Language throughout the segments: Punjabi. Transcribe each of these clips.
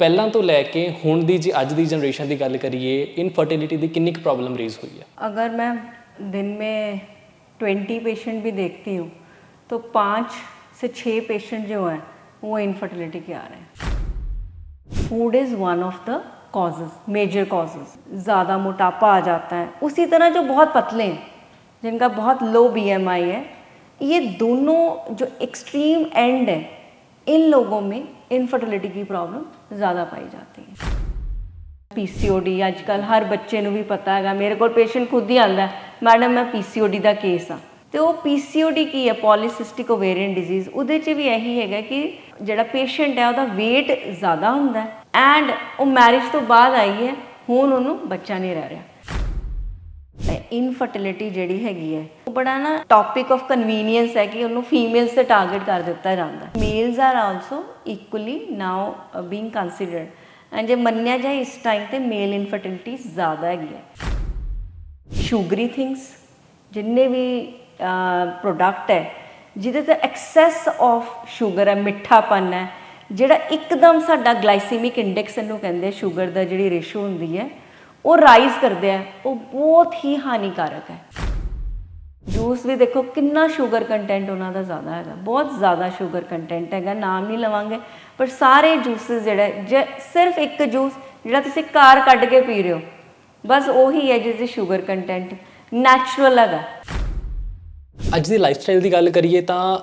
ਪਹਿਲਾਂ ਤੋਂ ਲੈ ਕੇ ਹੁਣ ਦੀ ਜੀ ਅੱਜ ਦੀ ਜਨਰੇਸ਼ਨ ਦੀ ਗੱਲ ਕਰੀਏ ਇਨਫਰਟੀਲਿਟੀ ਦੀ ਕਿੰਨੀ ਕੁ ਪ੍ਰੋਬਲਮ ਰੇਜ਼ ਹੋਈ ਹੈ अगर मैं दिन में ट्वेंटी पेशेंट भी देखती हूँ तो पाँच से छः पेशेंट जो हैं वो इनफर्टिलिटी के आ रहे हैं food is one of the causes major causes ज़्यादा मोटापा आ जाता है उसी तरह जो बहुत पतले हैं जिनका बहुत लो बीएमआई है ये दोनों जो एक्सट्रीम एंड है इन लोगों में इनफर्टिलिटी की प्रॉब्लम ज़्यादा पाई जाती है ਪੀਸੀਓਡੀ ਅੱਜ ਕੱਲ ਹਰ ਬੱਚੇ ਨੂੰ ਵੀ ਪਤਾ ਹੈਗਾ ਮੇਰੇ ਕੋਲ ਪੇਸ਼ੈਂਟ ਖੁਦ ਹੀ ਆਂਦਾ ਮੈਡਮ ਮੈਂ ਪੀਸੀਓਡੀ ਦਾ ਕੇਸ ਆ ਤੇ ਉਹ ਪੀਸੀਓਡੀ ਕੀ ਹੈ ਪੋਲੀਸਿਸਟਿਕ ਓਵੇਰੀਅਨ ਡਿਜ਼ੀਜ਼ ਉਹਦੇ 'ਚ ਵੀ ਇਹੀ ਹੈਗਾ ਕਿ ਜਿਹੜਾ ਪੇਸ਼ੈਂਟ ਹੈ ਉਹਦਾ weight ਜ਼ਿਆਦਾ ਹੁੰਦਾ ਹੈ ਐਂਡ ਉਹ ਮੈਰਿਜ ਤੋਂ ਬਾਅਦ ਆਈ ਹੈ ਹੁਣ ਉਹਨੂੰ ਬੱਚਾ ਨਹੀਂ ਰਹਿ ਰਿਹਾ ਇਨਫਰਟੀਲਿਟੀ ਜਿਹੜੀ ਹੈਗੀ ਹੈ, ਉਹ ਬੜਾ ਨਾ ਟੌਪਿਕ ਆਫ ਕਨਵੀਨੀਅੰਸ ਹੈ ਕਿ ਉਹਨੂੰ ਫੀਮੇਲਸ ਤੇ ਟਾਰਗੇਟ ਕਰ ਦਿੱਤਾ ਜਾਂਦਾ। Males are also equally now being considered and ਜੇ ਮੰਨਿਆ ਜਾਏ, ਇਸ ਟਾਈਮ ਤੇ ਮੇਲ ਇਨਫਰਟੀਲਿਟੀ ਜ਼ਿਆਦਾ ਹੈਗੀ ਹੈ। ਸ਼ੂਗਰੀ ਥਿੰਗਸ ਜਿੰਨੇ ਵੀ ਪ੍ਰੋਡਕਟ ਹੈ, ਜਿਹਦੇ ਤੇ ਐਕਸੈਸ ਆਫ ਸ਼ੂਗਰ ਹੈ, ਮਿੱਠਾਪਨ ਹੈ, ਜਿਹੜਾ ਇੱਕਦਮ ਸਾਡਾ ਗਲਾਈਸੀਮਿਕ ਇੰਡੈਕਸ ਇਹਨੂੰ ਕਹਿੰਦੇ ਸ਼ੂਗਰ ਦਾ ਜਿਹੜੀ ਰੇਸ਼ੋ ਹੁੰਦੀ ਹੈ ਉਹ ਰਾਈਜ਼ ਕਰਦੇ ਆ, ਉਹ ਬਹੁਤ ਹੀ ਹਾਨੀਕਾਰਕ ਹੈ। ਜੂਸ ਵੀ ਦੇਖੋ ਕਿੰਨਾ ਸ਼ੂਗਰ ਕੰਟੈਂਟ ਉਹਨਾਂ ਦਾ ਜ਼ਿਆਦਾ ਹੈਗਾ, ਬਹੁਤ ਜ਼ਿਆਦਾ ਸ਼ੂਗਰ ਕੰਟੈਂਟ ਹੈਗਾ, ਨਾਮ ਨਹੀਂ ਲਵਾਂਗੇ, ਪਰ ਸਾਰੇ ਜੂਸਸ ਜਿਹੜਾ, ਜੇ ਸਿਰਫ ਇੱਕ ਜੂਸ ਜਿਹੜਾ ਤੁਸੀਂ ਘਰ ਕੱਢ ਕੇ ਪੀ ਰਹੇ ਹੋ, ਬਸ ਉਹੀ ਹੈ ਜਿਸ ਦੀ ਸ਼ੂਗਰ ਕੰਟੈਂਟ ਨੈਚੁਰਲ ਹੈਗਾ। ਅੱਜ ਦੀ ਲਾਈਫਸਟਾਈਲ ਦੀ ਗੱਲ ਕਰੀਏ ਤਾਂ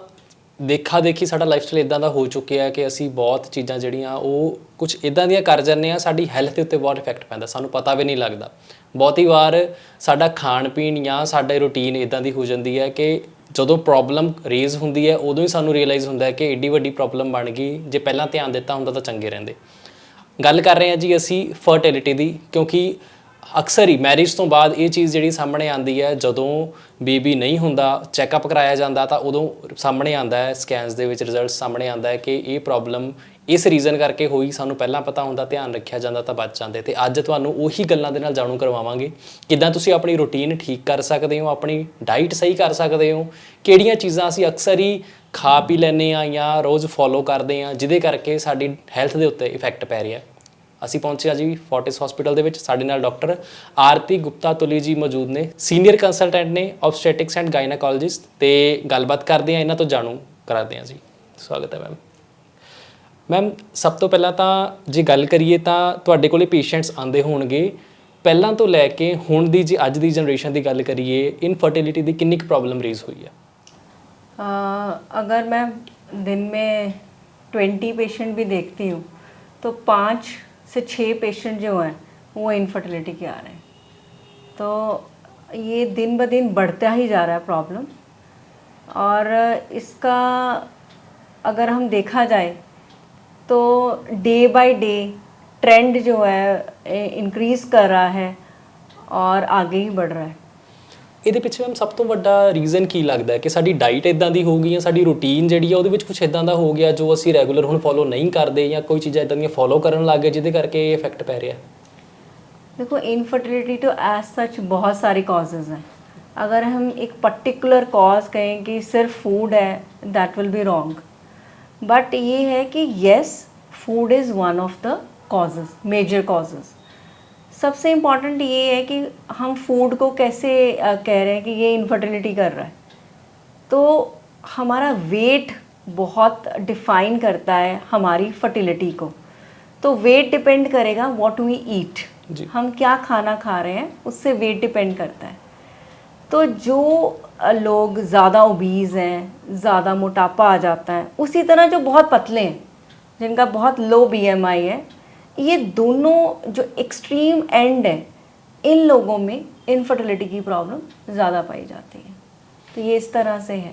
ਦੇਖਾ ਦੇਖੀ ਸਾਡਾ ਲਾਈਫ ਸਟਾਈਲ ਇਦਾਂ ਦਾ ਹੋ ਚੁੱਕਿਆ ਕਿ ਅਸੀਂ ਬਹੁਤ ਚੀਜ਼ਾਂ ਜਿਹੜੀਆਂ ਉਹ ਕੁਝ ਇਦਾਂ ਦੀਆਂ ਕਰ ਜਾਂਦੇ ਆ ਸਾਡੀ ਹੈਲਥ ਦੇ ਉੱਤੇ ਬਹੁਤ ਇਫੈਕਟ ਪੈਂਦਾ, ਸਾਨੂੰ ਪਤਾ ਵੀ ਨਹੀਂ ਲੱਗਦਾ। ਬਹੁਤੀ ਵਾਰ ਸਾਡਾ ਖਾਣ ਪੀਣ ਜਾਂ ਸਾਡਾ ਰੁਟੀਨ ਇਦਾਂ ਦੀ ਹੋ ਜਾਂਦੀ ਹੈ ਕਿ ਜਦੋਂ ਪ੍ਰੋਬਲਮ ਰੇਜ਼ ਹੁੰਦੀ ਹੈ, ਉਦੋਂ ਹੀ ਸਾਨੂੰ ਰਿਅਲਾਈਜ਼ ਹੁੰਦਾ ਹੈ ਕਿ ਏਡੀ ਵੱਡੀ ਪ੍ਰੋਬਲਮ ਬਣ ਗਈ, ਜੇ ਪਹਿਲਾਂ ਧਿਆਨ ਦਿੱਤਾ ਹੁੰਦਾ ਤਾਂ ਚੰਗੇ ਰਹਿੰਦੇ। ਗੱਲ ਕਰ ਰਹੇ ਹਾਂ ਜੀ ਅਸੀਂ ਫਰਟੀਲਿਟੀ ਦੀ, ਕਿਉਂਕਿ ਅਕਸਰ ਹੀ ਮੈਰਿਜ ਤੋਂ ਬਾਅਦ ਇਹ ਚੀਜ਼ ਜਿਹੜੀ ਸਾਹਮਣੇ ਆਉਂਦੀ ਹੈ, ਜਦੋਂ ਬੇਬੀ ਨਹੀਂ ਹੁੰਦਾ ਚੈੱਕਅਪ ਕਰਾਇਆ ਜਾਂਦਾ, ਤਾਂ ਉਦੋਂ ਸਾਹਮਣੇ ਆਉਂਦਾ ਹੈ ਸਕੈਨਸ ਦੇ ਵਿੱਚ ਰਿਜ਼ਲਟ ਸਾਹਮਣੇ ਆਉਂਦਾ ਹੈ ਕਿ ਇਹ ਪ੍ਰੋਬਲਮ ਇਸ ਰੀਜ਼ਨ ਕਰਕੇ ਹੋਈ, ਸਾਨੂੰ ਪਹਿਲਾਂ ਪਤਾ ਹੁੰਦਾ, ਧਿਆਨ ਰੱਖਿਆ ਜਾਂਦਾ ਤਾਂ ਬਚ ਜਾਂਦੇ। ਤੇ ਅੱਜ ਤੁਹਾਨੂੰ ਉਹੀ ਗੱਲਾਂ ਦੇ ਨਾਲ ਜਾਣੂ ਕਰਵਾਵਾਂਗੇ। ਕਿੱਦਾਂ ਤੁਸੀਂ ਆਪਣੀ ਰੁਟੀਨ ਠੀਕ ਕਰ ਸਕਦੇ ਹੋ, ਆਪਣੀ ਡਾਈਟ ਸਹੀ ਕਰ ਸਕਦੇ ਹੋ, ਕਿਹੜੀਆਂ ਚੀਜ਼ਾਂ ਅਸੀਂ ਅਕਸਰ ਹੀ ਖਾ ਪੀ ਲੈਂਦੇ ਆ ਜਾਂ ਰੋਜ਼ ਫੋਲੋ ਕਰਦੇ ਆ ਜਿਹਦੇ ਕਰਕੇ ਸਾਡੀ ਹੈਲਥ ਦੇ ਉੱਤੇ ਇਫੈਕਟ ਪੈ ਰਿਹਾ ਹੈ। ਅਸੀਂ ਪਹੁੰਚੇ ਹਾਂ ਜੀ ਫੋਰਟਿਸ ਹਸਪੀਟਲ ਦੇ ਵਿੱਚ ਸਾਡੇ ਨਾਲ ਡਾਕਟਰ ਆਰਤੀ ਗੁਪਤਾ ਤੁਲੀ ਜੀ ਮੌਜੂਦ ਨੇ ਸੀਨੀਅਰ ਕੰਸਲਟੈਂਟ ਨੇ ਆਬਸਟੈਟਿਕਸ ਐਂਡ ਗਾਇਨੋਕੋਲੋਜਿਸਟ ਤੇ ਗੱਲਬਾਤ ਕਰਦੇ ਹਾਂ ਇਹਨਾਂ ਤੋਂ ਜਾਣੂ ਕਰਾਦੇ ਹਾਂ ਜੀ ਸਵਾਗਤ ਹੈ ਮੈਮ ਮੈਮ ਸਭ ਤੋਂ ਪਹਿਲਾਂ ਤਾਂ ਜੇ ਗੱਲ ਕਰੀਏ ਤਾਂ ਤੁਹਾਡੇ ਕੋਲੇ ਪੇਸ਼ੈਂਟਸ ਆਉਂਦੇ ਹੋਣਗੇ ਪਹਿਲਾਂ ਤੋਂ ਲੈ ਕੇ ਹੁਣ ਦੀ ਜੀ ਅੱਜ ਦੀ ਜਨਰੇਸ਼ਨ ਦੀ ਗੱਲ ਕਰੀਏ ਇਨਫਰਟੀਲਿਟੀ ਦੀ ਕਿੰਨੀ ਕੁ ਪ੍ਰੋਬਲਮ ਰੇਜ਼ ਹੋਈ ਹੈ अ, अगर मैं दिन में ट्वेंटी पेशेंट भी देखती हूँ तो पाँच से छः पेशेंट जो हैं, वो इनफर्टिलिटी के आ रहे हैं। तो ये दिन ब दिन बढ़ता ही जा रहा है प्रॉब्लम और इसका अगर हम देखा जाए तो डे बाय डे ट्रेंड जो है इंक्रीज़ कर रहा है और आगे ही बढ़ रहा है। ਇਹਦੇ ਪਿੱਛੇ ਮੈਮ ਸਭ ਤੋਂ ਵੱਡਾ ਰੀਜ਼ਨ ਕੀ ਲੱਗਦਾ ਹੈ ਕਿ ਸਾਡੀ ਡਾਈਟ ਇਦਾਂ ਦੀ ਹੋ ਗਈ ਜਾਂ ਸਾਡੀ ਰੁਟੀਨ ਜਿਹੜੀ ਹੈ ਉਹਦੇ ਵਿੱਚ ਕੁਝ ਇਦਾਂ ਦਾ ਹੋ ਗਿਆ ਜੋ ਅਸੀਂ ਰੈਗੂਲਰ ਹੁਣ ਫੋਲੋ ਨਹੀਂ ਕਰਦੇ ਜਾਂ ਕੋਈ ਚੀਜ਼ਾਂ ਇਦਾਂ ਦੀਆਂ ਫੋਲੋ ਕਰਨ ਲੱਗ ਗਏ ਜਿਹਦੇ ਕਰਕੇ ਇਹ ਇਫੈਕਟ ਪੈ ਰਿਹਾ ਹੈ देखो इनफर्टिलिटी तो एज सच बहुत सारी कॉजेज़ हैं अगर हम एक पर्टिकुलर कॉज कहें कि सिर्फ फूड है that will be wrong but ये है कि yes food is one of the causes major causes सबसे इंपॉर्टेंट ये है कि हम फ़ूड को कैसे कह रहे हैं कि ये इनफर्टिलिटी कर रहा है। तो हमारा वेट बहुत डिफाइन करता है हमारी फर्टिलिटी को। तो वेट डिपेंड करेगा व्हाट वी ईट हम क्या खाना खा रहे हैं उससे वेट डिपेंड करता है। तो जो लोग ज़्यादा ओबीज़ हैं ज़्यादा मोटापा आ जाता है उसी तरह जो बहुत पतले हैं जिनका बहुत लो बीएमआई है ये दोनों जो एक्सट्रीम एंड है इन लोगों में इनफर्टिलिटी की प्रॉब्लम ज़्यादा पाई जाती है तो ये इस तरह से है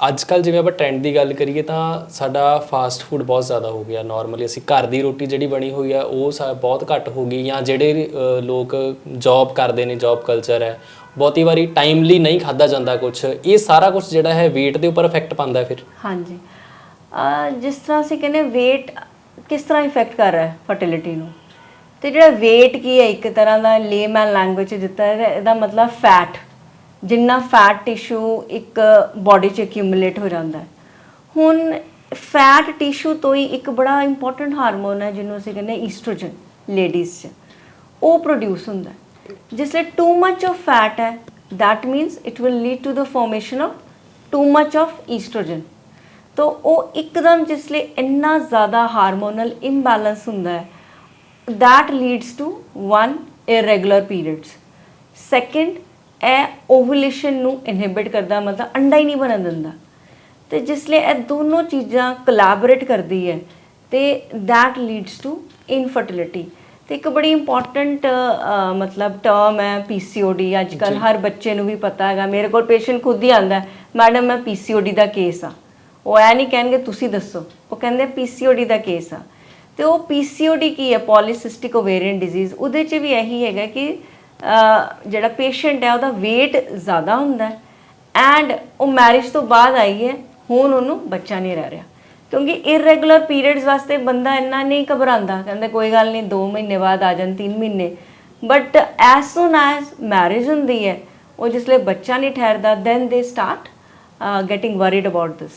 ਅੱਜ ਕੱਲ ਜਿਵੇਂ ਆਪਾਂ ਟ੍ਰੈਂਡ ਦੀ ਗੱਲ ਕਰੀਏ ਤਾਂ ਸਾਡਾ ਫਾਸਟ ਫੂਡ ਬਹੁਤ ਜ਼ਿਆਦਾ ਹੋ ਗਿਆ ਨਾਰਮਲੀ ਅਸੀਂ ਘਰ ਦੀ ਰੋਟੀ ਜਿਹੜੀ ਬਣੀ ਹੋਈ ਆ ਉਹ ਸਾ- ਬਹੁਤ ਘੱਟ ਹੋ ਗਈ ਜਾਂ ਜਿਹੜੇ ਅ, ਲੋਕ ਜੌਬ ਕਰਦੇ ਨੇ ਜੌਬ ਕਲਚਰ ਹੈ ਬਹੁਤੀ ਵਾਰੀ ਟਾਈਮਲੀ ਨਹੀਂ ਖਾਦਾ ਜਾਂਦਾ ਕੁਝ ਇਹ ਸਾਰਾ ਕੁਝ ਜਿਹੜਾ ਹੈ weight ਦੇ ਉੱਪਰ ਇਫੈਕਟ ਪਾਉਂਦਾ ਹੈ ਫਿਰ ਹਾਂਜੀ ਅਹ ਜਿਸ ਤਰ੍ਹਾਂ ਅਸੀਂ ਕਹਿੰਦੇ weight ਕਿਸ ਤਰ੍ਹਾਂ ਇਫੈਕਟ ਕਰ ਰਿਹਾ ਹੈ ਫਰਟੀਲਿਟੀ ਨੂੰ? ਤੇ ਜਿਹੜਾ weight ਕੀ ਹੈ, ਇੱਕ ਤਰ੍ਹਾਂ ਦਾ ਲੇਮੈਨ ਲੈਂਗੁਏਜ ਚ ਦਿੱਤਾ ਹੈ, ਇਹਦਾ ਮਤਲਬ ਫੈਟ ਜਿੰਨਾ ਫੈਟ ਟਿਸ਼ੂ ਇੱਕ ਬਾਡੀ ਚ ਐਕਿਊਮੂਲੇਟ ਹੋ ਜਾਂਦਾ ਹੈ। ਹੁਣ ਫੈਟ ਟਿਸ਼ੂ ਤੋਂ ਹੀ ਇੱਕ ਬੜਾ ਇੰਪੋਰਟੈਂਟ ਹਾਰਮੋਨ ਹੈ, ਜਿਹਨੂੰ ਅਸੀਂ ਕਹਿੰਦੇ ਈਸਟ੍ਰੋਜਨ ਲੇਡੀਜ਼ 'ਚ। ਉਹ ਪ੍ਰੋਡਿਊਸ ਹੁੰਦਾ ਜਿਸ ਜਿਸਲੇ ਟੂ ਮੱਚ ਆਫ ਫੈਟ ਹੈ, that means it will lead to the formation of too much of estrogen ਤੋ ਉਹ ਇੱਕਦਮ ਜਿਸਲੇ ਇੰਨਾ ਜ਼ਿਆਦਾ ਹਾਰਮੋਨਲ ਇੰਬੈਲੈਂਸ ਹੁੰਦਾ ਹੈ that leads to one irregular periods. Second ਇਹ ਓਵੂਲੇਸ਼ਨ ਨੂੰ ਇਨਹਿਬਿਟ ਕਰਦਾ ਮਤਲਬ ਅੰਡਾ ਹੀ ਨਹੀਂ ਬਣਨ ਦਿੰਦਾ। ਤੇ ਜਿਸ ਲਈ ਇਹ ਦੋਨੋਂ ਚੀਜ਼ਾਂ ਕੋਲੈਬੋਰੇਟ ਕਰਦੀ ਹੈ ਤੇ that leads to infertility ਤੇ ਇੱਕ ਬੜੀ ਇੰਪੋਰਟੈਂਟ ਮਤਲਬ ਟਰਮ ਹੈ PCOD ਅੱਜ ਕੱਲ ਹਰ ਬੱਚੇ ਨੂੰ ਵੀ ਪਤਾ ਹੈਗਾ ਮੇਰੇ ਕੋਲ ਪੇਸ਼ੈਂਟ ਖੁਦ ਹੀ ਆਂਦਾ ਮੈਡਮ ਮੈਂ PCOD ਦਾ ਕੇਸ ਆ ਉਹ ਐ ਨਹੀਂ ਕਹਿਣਗੇ, ਤੁਸੀਂ ਦੱਸੋ। ਉਹ ਕਹਿੰਦੇ PCOD ਦਾ ਕੇਸ ਆ। ਤੇ ਉਹ PCOD ਕੀ ਹੈ ਪੋਲੀਸਿਸਟਿਕ ਓਵੇਰੀਅਨ ਡਿਜ਼ੀਜ਼। ਉਹਦੇ 'ਚ ਵੀ ਇਹੀ ਹੈਗਾ ਕਿ ਜਿਹੜਾ ਪੇਸ਼ੈਂਟ ਹੈ, ਉਹਦਾ weight ਜ਼ਿਆਦਾ ਹੁੰਦਾ ਹੈ। ਐਂਡ ਉਹ ਮੈਰਿਜ ਤੋਂ ਬਾਅਦ ਆਈ ਹੈ। ਹੁਣ ਉਹਨੂੰ ਬੱਚਾ ਨਹੀਂ ਰਹਿ ਰਿਹਾ। ਕਿਉਂਕਿ ਇਰੈਗੂਲਰ ਪੀਰੀਅਡਸ ਵਾਸਤੇ ਬੰਦਾ ਇੰਨਾ ਨਹੀਂ ਘਬਰਾਉਂਦਾ। ਕਹਿੰਦਾ ਕੋਈ ਗੱਲ ਨਹੀਂ 2 ਮਹੀਨੇ ਬਾਅਦ ਆ ਜਾਣ 3 ਮਹੀਨੇ। But as soon as marriage ਹੁੰਦੀ ਹੈ, ਉਹ ਜਿਸਲੇ ਬੱਚਾ ਨਹੀਂ ਠਹਿਰਦਾ then they start getting worried about this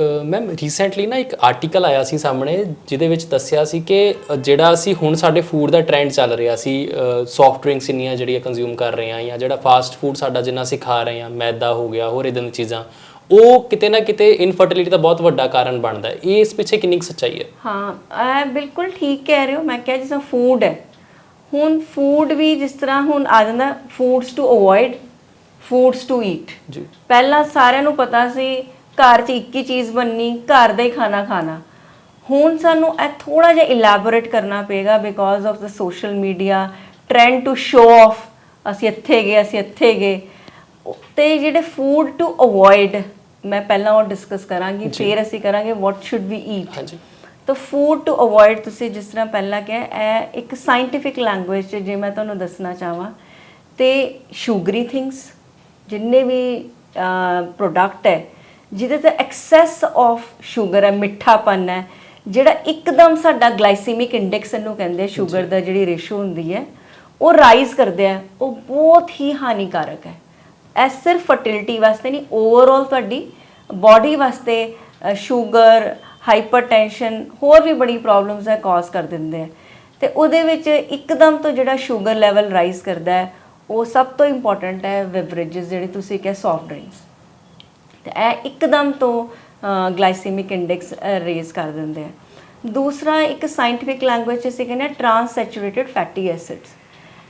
ma'am recently ਨਾ ਇੱਕ ਆਰਟੀਕਲ ਆਇਆ ਸੀ ਸਾਹਮਣੇ ਜਿਹਦੇ ਵਿੱਚ ਦੱਸਿਆ ਸੀ ਕਿ ਜਿਹੜਾ ਅਸੀਂ ਹੁਣ ਸਾਡੇ ਫੂਡ ਦਾ ਟ੍ਰੈਂਡ ਚੱਲ ਰਿਹਾ ਸੀ ਸੌਫਟ ਡਰਿੰਕਸ ਇੰਨੀਆਂ ਜਿਹੜੀਆਂ ਕੰਜ਼ਿਊਮ ਕਰ ਰਹੇ ਹਾਂ ਜਾਂ ਜਿਹੜਾ ਫਾਸਟ ਫੂਡ ਸਾਡਾ ਜਿੰਨਾ ਅਸੀਂ ਖਾ ਰਹੇ ਹਾਂ ਮੈਦਾ ਹੋ ਗਿਆ ਹੋਰ ਇਦਾਂ ਦੀਆਂ ਚੀਜ਼ਾਂ ਉਹ ਕਿਤੇ ਨਾ ਕਿਤੇ ਇਨਫਰਟੀਲਿਟੀ ਦਾ ਬਹੁਤ ਵੱਡਾ ਕਾਰਨ ਬਣਦਾ ਹੈ। ਇਹ ਇਸ ਪਿੱਛੇ ਕਿੰਨੀ ਸੱਚਾਈ ਹੈ? ਹਾਂ ਬਿਲਕੁਲ ਠੀਕ ਕਹਿ ਰਹੇ ਹੋ। ਮੈਂ ਕਿਹਾ ਜਿਸ ਫੂਡ ਹੈ। ਹੁਣ ਫੂਡ ਵੀ ਜਿਸ ਤਰ੍ਹਾਂ ਹੁਣ ਆ ਜਾਂਦਾ foods to avoid foods to eat ਜੀ। ਪਹਿਲਾਂ ਸਾਰਿਆਂ ਨੂੰ ਪਤਾ ਸੀ ਘਰ 'ਚ ਇੱਕ ਹੀ ਚੀਜ਼ ਬਣਨੀ ਘਰ ਦਾ ਹੀ ਖਾਣਾ ਖਾਣਾ। ਹੁਣ ਸਾਨੂੰ ਇਹ ਥੋੜਾ ਜਿਹਾ ਇਲੈਬੋਰੇਟ ਕਰਨਾ ਪਏਗਾ because of the social media trend to show off ਅਸੀਂ ਇੱਥੇ ਗਏ ਅਸੀਂ ਇੱਥੇ ਗਏ। ਤੇ ਜਿਹੜੇ ਫੂਡ ਟੂ ਅਵੋਇਡ ਮੈਂ ਪਹਿਲਾਂ ਉਹ ਡਿਸਕਸ ਕਰਾਂਗੀ ਫਿਰ ਅਸੀਂ ਕਰਾਂਗੇ ਵਾਟ ਸ਼ੁੱਡ ਵੀ ਈਟ ਹਾਂਜੀ। ਤਾਂ ਫੂਡ ਟੂ ਅਵੋਇਡ ਤੁਸੀਂ ਜਿਸ ਤਰ੍ਹਾਂ ਪਹਿਲਾਂ ਕਿਹਾ ਇਹ ਇੱਕ ਸਾਇੰਟੀਫਿਕ ਲੈਂਗੁਏਜ ਚ ਜੇ ਮੈਂ ਤੁਹਾਨੂੰ ਦੱਸਣਾ ਚਾਹਾਂ। ਤੇ ਸ਼ੂਗਰੀ ਥਿੰਗਸ ਜਿੰਨੇ ਵੀ ਪ੍ਰੋਡਕਟ ਹੈ ਜਿਹਦੇ ਤੇ ਐਕਸੈਸ ਆਫ ਸ਼ੂਗਰ ਹੈ ਮਿੱਠਾਪਨ ਹੈ ਜਿਹੜਾ ਇੱਕਦਮ ਸਾਡਾ ਗਲਾਈਸੀਮਿਕ ਇੰਡੈਕਸ ਨੂੰ ਕਹਿੰਦੇ ਸ਼ੂਗਰ ਦਾ ਜਿਹੜੀ ਰੇਸ਼ੋ ਹੁੰਦੀ ਹੈ ਉਹ ਰਾਈਜ਼ ਕਰਦੇ ਆ ਉਹ ਬਹੁਤ ਹੀ ਹਾਨੀਕਾਰਕ ਹੈ। ਇਹ ਸਿਰਫ ਫਰਟੀਲਿਟੀ ਵਾਸਤੇ ਨਹੀਂ ਓਵਰਆਲ ਤੁਹਾਡੀ ਬਾਡੀ ਵਾਸਤੇ ਸ਼ੂਗਰ ਹਾਈਪਰਟੈਂਸ਼ਨ ਹੋਰ ਵੀ ਬੜੀ ਪ੍ਰੋਬਲਮਸ ਹੈ ਕਾਜ਼ ਕਰ ਦਿੰਦੇ ਆ। ਤੇ ਉਹਦੇ ਵਿੱਚ ਇੱਕਦਮ ਤੋਂ ਜਿਹੜਾ ਸ਼ੂਗਰ ਲੈਵਲ ਰਾਈਜ਼ ਕਰਦਾ ਹੈ ਉਹ ਸਭ ਤੋਂ ਇੰਪੋਰਟੈਂਟ ਹੈ ਬeverages ਜਿਹੜੇ ਤੁਸੀਂ ਕਿਹਾ ਸੌਫਟ ਡਰਿੰਕਸ ਤੇ ਇਹ ਇੱਕਦਮ ਤੋਂ ਗਲਾਈਸੀਮਿਕ ਇੰਡੈਕਸ ਰੇਜ਼ ਕਰ ਦਿੰਦੇ ਆ। ਦੂਸਰਾ ਇੱਕ ਸਾਇੰਟੀਫਿਕ ਲੈਂਗੁਏਜ ਚ ਅਸੀਂ ਕਹਿੰਦੇ ਆ ਟ੍ਰਾਂਸ ਸੈਚੂਰੇਟਡ ਫੈਟੀ ਐਸਿਡਸ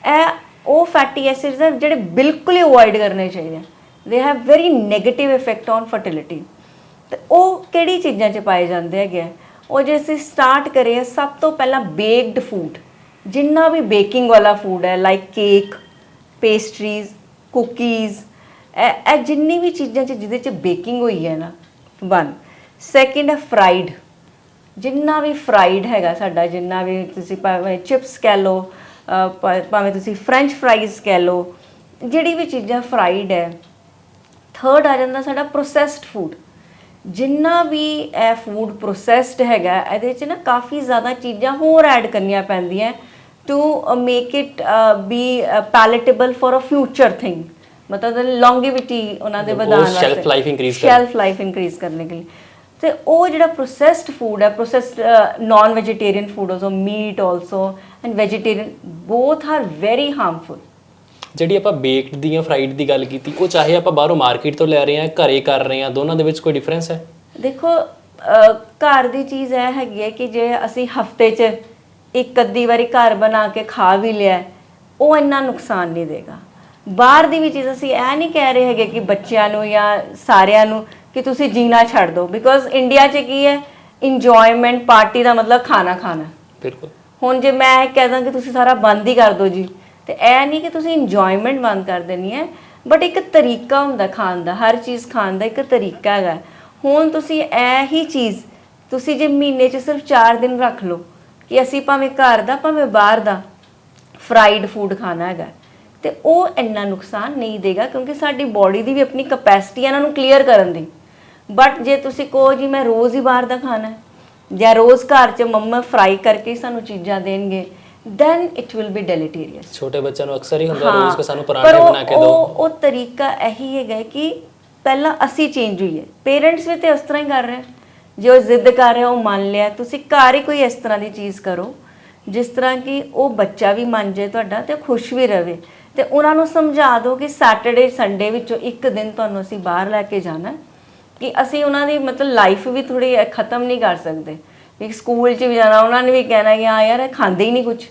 ਇਹ ਉਹ ਫੈਟੀ ਐਸਿਡਸ ਹੈ ਜਿਹੜੇ ਬਿਲਕੁਲ ਹੀ ਅਵੋਇਡ ਕਰਨੇ ਚਾਹੀਦੇ ਆ। They have very negative effect on fertility ਤੇ ਉਹ ਕਿਹੜੀ ਚੀਜ਼ਾਂ 'ਚ ਪਾਏ ਜਾਂਦੇ ਹੈਗੇ ਆ? ਉਹ ਜੇ ਅਸੀਂ ਸਟਾਰਟ ਕਰੀਏ, ਸਭ ਤੋਂ ਪਹਿਲਾਂ ਬੇਕਡ ਫੂਡ ਜਿੰਨਾ ਵੀ ਬੇਕਿੰਗ ਵਾਲਾ ਫੂਡ ਹੈ ਲਾਈਕ ਕੇਕ ਪੇਸਟਰੀਜ਼ ਕੁਕੀਜ਼ ਇਹ ਇਹ ਜਿੰਨੀ ਵੀ ਚੀਜ਼ਾਂ 'ਚ ਜਿਹਦੇ 'ਚ ਬੇਕਿੰਗ ਹੋਈ ਹੈ ਨਾ ਵਨ ਸੈਕਿੰਡ ਹੈ ਫਰਾਈਡ ਜਿੰਨਾ ਵੀ ਫਰਾਈਡ ਹੈਗਾ ਸਾਡਾ, ਜਿੰਨਾ ਵੀ ਤੁਸੀਂ ਭਾਵੇਂ ਚਿਪਸ ਕਹਿ ਲਓ ਭਾਵੇਂ ਤੁਸੀਂ ਫ੍ਰੈਂਚ ਫਰਾਈਜ਼ ਕਹਿ ਲਓ, ਜਿਹੜੀ ਵੀ ਚੀਜ਼ਾਂ ਫਰਾਈਡ ਹੈ ਥਰਡ ਆ ਜਾਂਦਾ ਸਾਡਾ ਪ੍ਰੋਸੈਸਡ ਫੂਡ ਜਿੰਨਾ ਵੀ ਇਹ ਫੂਡ ਪ੍ਰੋਸੈਸਡ ਹੈਗਾ, ਇਹਦੇ ਵਿੱਚ ਨਾ ਕਾਫੀ ਜ਼ਿਆਦਾ ਚੀਜ਼ਾਂ ਹੋਰ ਐਡ ਕਰਨੀਆਂ ਪੈਂਦੀਆਂ to make it be palatable for a future thing ਮਤਲਬ ਲੌਂਗੇਵਿਟੀ ਉਹਨਾਂ ਦੇ ਵਧਾਉਣ ਵਾਸਤੇ। life increase ਕਰਨ। ਸ਼ੈਲਫ ਲਾਈਫ ਇਨਕਰੀਜ਼ ਕਰਨੇ ਲਈ। ਤੇ ਉਹ ਜਿਹੜਾ ਪ੍ਰੋਸੈਸਡ ਫੂਡ ਹੈ processed non vegetarian food also meat also and vegetarian both are very harmful ਜਿਹੜੀ ਆਪਾਂ ਬੇਕਡ ਦੀਆਂ ਫਰਾਈਡ ਦੀ ਗੱਲ ਕੀਤੀ ਉਹ ਚਾਹੇ ਆਪਾਂ ਬਾਹਰੋਂ ਮਾਰਕੀਟ ਤੋਂ ਲੈ ਰਹੇ ਹਾਂ ਘਰੇ ਕਰ ਰਹੇ ਹਾਂ ਦੋਨਾਂ ਦੇ ਵਿੱਚ ਕੋਈ ਡਿਫਰੈਂਸ ਹੈ? ਦੇਖੋ ਘਰ ਦੀ ਚੀਜ਼ ਇਹ ਹੈਗੀ ਹੈ ਕਿ ਜੇ ਅਸੀਂ ਹਫ਼ਤੇ 'ਚ ਇੱਕ ਅੱਧੀ ਵਾਰੀ ਘਰ ਬਣਾ ਕੇ ਖਾ ਵੀ ਲਿਆ ਉਹ ਇੰਨਾ ਨੁਕਸਾਨ ਨਹੀਂ ਦੇਗਾ। ਬਾਹਰ ਦੀ ਵੀ ਚੀਜ਼ ਅਸੀਂ ਇਹ ਨਹੀਂ ਕਹਿ ਰਹੇ ਹੈਗੇ ਕਿ ਬੱਚਿਆਂ ਨੂੰ ਜਾਂ ਸਾਰਿਆਂ ਨੂੰ ਕਿ ਤੁਸੀਂ ਜੀਣਾ ਛੱਡ ਦਿਓ। ਬਿਕੋਜ਼ ਇੰਡੀਆ 'ਚ ਕੀ ਹੈ? ਇੰਜੋਇਮੈਂਟ ਪਾਰਟੀ ਦਾ ਮਤਲਬ ਖਾਣਾ ਖਾਣਾ। ਬਿਲਕੁਲ। ਹੁਣ ਜੇ ਮੈਂ ਇਹ ਕਹਿ ਦਾਂ ਕਿ ਤੁਸੀਂ ਸਾਰਾ ਬੰਦ ਹੀ ਕਰ ਦਿਓ ਜੀ ਤੇ ਇਹ ਨਹੀਂ ਕਿ ਤੁਸੀਂ ਇੰਜੋਇਮੈਂਟ ਬੰਦ ਕਰ ਦੇਣੀ ਹੈ ਬਟ ਇੱਕ ਤਰੀਕਾ ਹੁੰਦਾ ਖਾਣ ਦਾ ਹਰ ਚੀਜ਼ ਖਾਣ ਦਾ ਇੱਕ ਤਰੀਕਾ ਹੈਗਾ। ਹੁਣ ਤੁਸੀਂ ਇਹ ਹੀ ਚੀਜ਼ ਤੁਸੀਂ ਜੇ ਮਹੀਨੇ 'ਚ ਸਿਰਫ 4 ਦਿਨ ਰੱਖ ਲਓ ਕਿ ਅਸੀਂ ਭਾਵੇਂ ਘਰ ਦਾ ਭਾਵੇਂ ਬਾਹਰ ਦਾ ਫਰਾਈਡ ਫੂਡ ਖਾਣਾ ਹੈਗਾ। ਤੇ ਉਹ ਇੰਨਾ ਨੁਕਸਾਨ ਨਹੀਂ ਦੇਗਾ ਕਿਉਂਕਿ ਸਾਡੀ ਬਾਡੀ ਦੀ ਵੀ ਆਪਣੀ ਕਪੈਸਿਟੀ ਹੈ ਇਹਨਾਂ ਨੂੰ ਕਲੀਅਰ ਕਰਨ ਦੀ। ਬਟ ਜੇ ਤੁਸੀਂ ਕਹੋ ਜੀ ਮੈਂ ਰੋਜ਼ ਹੀ ਬਾਹਰ ਦਾ ਖਾਣਾ ਹੈ ਜਾਂ ਰੋਜ਼ ਘਰ 'ਚ ਮੰਮਾ ਫਰਾਈ ਕਰਕੇ ਸਾਨੂੰ ਚੀਜ਼ਾਂ ਦੇਣਗੇ then it will be deleterious ਛੋਟੇ ਬੱਚਿਆਂ ਨੂੰ ਅਕਸਰ ਹੀ ਹੁੰਦਾ ਰੋਜ਼ ਕਿ ਸਾਨੂੰ ਪਰ ਪਰਾਂਠੇ ਬਣਾ ਕੇ ਦਿਓ। ਉਹ ਉਹ ਤਰੀਕਾ ਇਹੀ ਹੈਗਾ ਕਿ ਪਹਿਲਾਂ ਅਸੀਂ ਚੇਂਜ ਹੋਈਏ। ਪੇਰੈਂਟਸ ਵੀ ਤੇ ਉਸ ਤਰ੍ਹਾਂ ਹੀ ਕਰ ਰਹੇ ਜੇ ਉਹ ਜ਼ਿੱਦ ਕਰ ਰਿਹਾ ਉਹ ਮੰਨ ਲਿਆ। ਤੁਸੀਂ ਘਰ ਹੀ ਕੋਈ ਇਸ ਤਰ੍ਹਾਂ ਦੀ ਚੀਜ਼ ਕਰੋ ਜਿਸ ਤਰ੍ਹਾਂ ਕਿ ਉਹ ਬੱਚਾ ਵੀ ਮੰਨ ਜੇ ਤੁਹਾਡਾ ਤੇ ਖੁਸ਼ ਵੀ ਰਵੇ ਤੇ ਉਹਨਾਂ ਨੂੰ ਸਮਝਾ ਦਿਓ ਕਿ ਸੈਟਰਡੇ ਸੰਡੇ ਵਿੱਚੋਂ ਇੱਕ ਦਿਨ ਤੁਹਾਨੂੰ ਅਸੀਂ ਬਾਹਰ ਲੈ ਕੇ ਜਾਣਾ ਹੈ, ਕਿ ਅਸੀਂ ਉਹਨਾਂ ਦੀ ਮਤਲਬ ਲਾਈਫ ਵੀ ਥੋੜੀ ਖਤਮ ਨਹੀਂ ਕਰ ਸਕਦੇ। ਵੀ ਸਕੂਲ 'ਚ ਵੀ ਜਾਣਾ, ਉਹਨਾਂ ਨੇ ਵੀ ਕਹਿਣਾ ਕਿ ਹਾਂ ਯਾਰ ਇਹ ਖਾਂਦੇ ਹੀ ਨਹੀਂ ਕੁਝ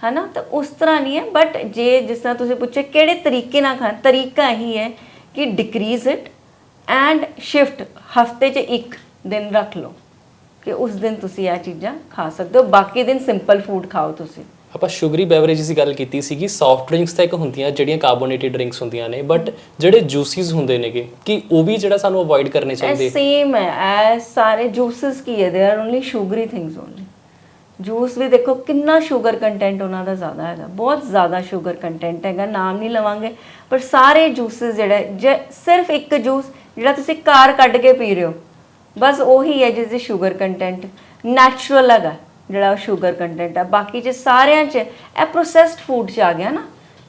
ਹਨਾ? ਤਾਂ ਉਸ ਤਰ੍ਹਾਂ ਨਹੀਂ ਹੈ ਬਟ ਜੇ ਜਿਸ ਤਰ੍ਹਾਂ ਤੁਸੀਂ ਪੁੱਛੇ ਕਿਹੜੇ ਤਰੀਕੇ ਨਾਲ ਖਾਣ? ਤਰੀਕਾ ਇਹੀ ਹੈ ਕਿ ਡਿਕਰੀਜ਼ ਇਟ ਐਂਡ ਸ਼ਿਫਟ ਹਫ਼ਤੇ 'ਚ ਇੱਕ ਦਿਨ ਰੱਖ ਲਓ, ਕਿ ਉਸ ਦਿਨ ਤੁਸੀਂ ਇਹ ਚੀਜ਼ਾਂ ਖਾ ਸਕਦੇ ਹੋ। ਬਾਕੀ ਦਿਨ ਸਿੰਪਲ ਫੂਡ ਖਾਓ ਤੁਸੀਂ। ਆਪਾਂ ਸ਼ੂਗਰੀ ਬੈਵਰੇजेस ਦੀ ਗੱਲ ਕੀਤੀ ਸੀਗੀ ਸੌਫਟ ਡਰਿੰਕਸ ਤਾਂ ਇੱਕ ਹੁੰਦੀਆਂ ਜਿਹੜੀਆਂ ਕਾਰਬੋਨੇਟਡ ਡਰਿੰਕਸ ਹੁੰਦੀਆਂ ਨੇ ਬਟ ਜਿਹੜੇ ਜੂਸਿਸ ਹੁੰਦੇ ਨੇਗੇ ਕਿ ਉਹ ਵੀ ਜਿਹੜਾ ਸਾਨੂੰ ਅਵੋਇਡ ਕਰਨੇ ਚਾਹੀਦੇ? ਸੇਮ ਹੈ ਇਹ ਸਾਰੇ ਜੂਸਸ ਕੀ ਹੈ they are only sugary things only juice ਵੀ ਦੇਖੋ ਕਿੰਨਾ ਸ਼ੂਗਰ ਕੰਟੈਂਟ ਉਹਨਾਂ ਦਾ ਜ਼ਿਆਦਾ ਹੈਗਾ ਬਹੁਤ ਜ਼ਿਆਦਾ ਸ਼ੂਗਰ ਕੰਟੈਂਟ ਹੈਗਾ ਨਾਮ ਨਹੀਂ ਲਵਾਂਗੇ ਪਰ ਸਾਰੇ ਜੂਸਸ ਜਿਹੜੇ ਜੇ ਸਿਰਫ ਇੱਕ ਜੂਸ ਜਿਹੜਾ ਤੁਸੀਂ ਕਾਰ ਕੱਢ ਕੇ ਪੀ ਰਹੇ ਹੋ ਬਸ ਉਹੀ ਹੈ ਜਿਸ ਦੀ ਸ਼ੂਗਰ ਕੰਟੈਂਟ ਨੈਚੁਰਲ ਹੈਗਾ। ਜਿਹੜਾ ਸ਼ੂਗਰ ਕੰਟੈਂਟ ਹੈ ਬਾਕੀ ਚ ਸਾਰਿਆਂ ਚ ਇਹ ਪ੍ਰੋਸੈਸਡ ਫੂਡ ਚ ਆ ਗਿਆ ਨਾ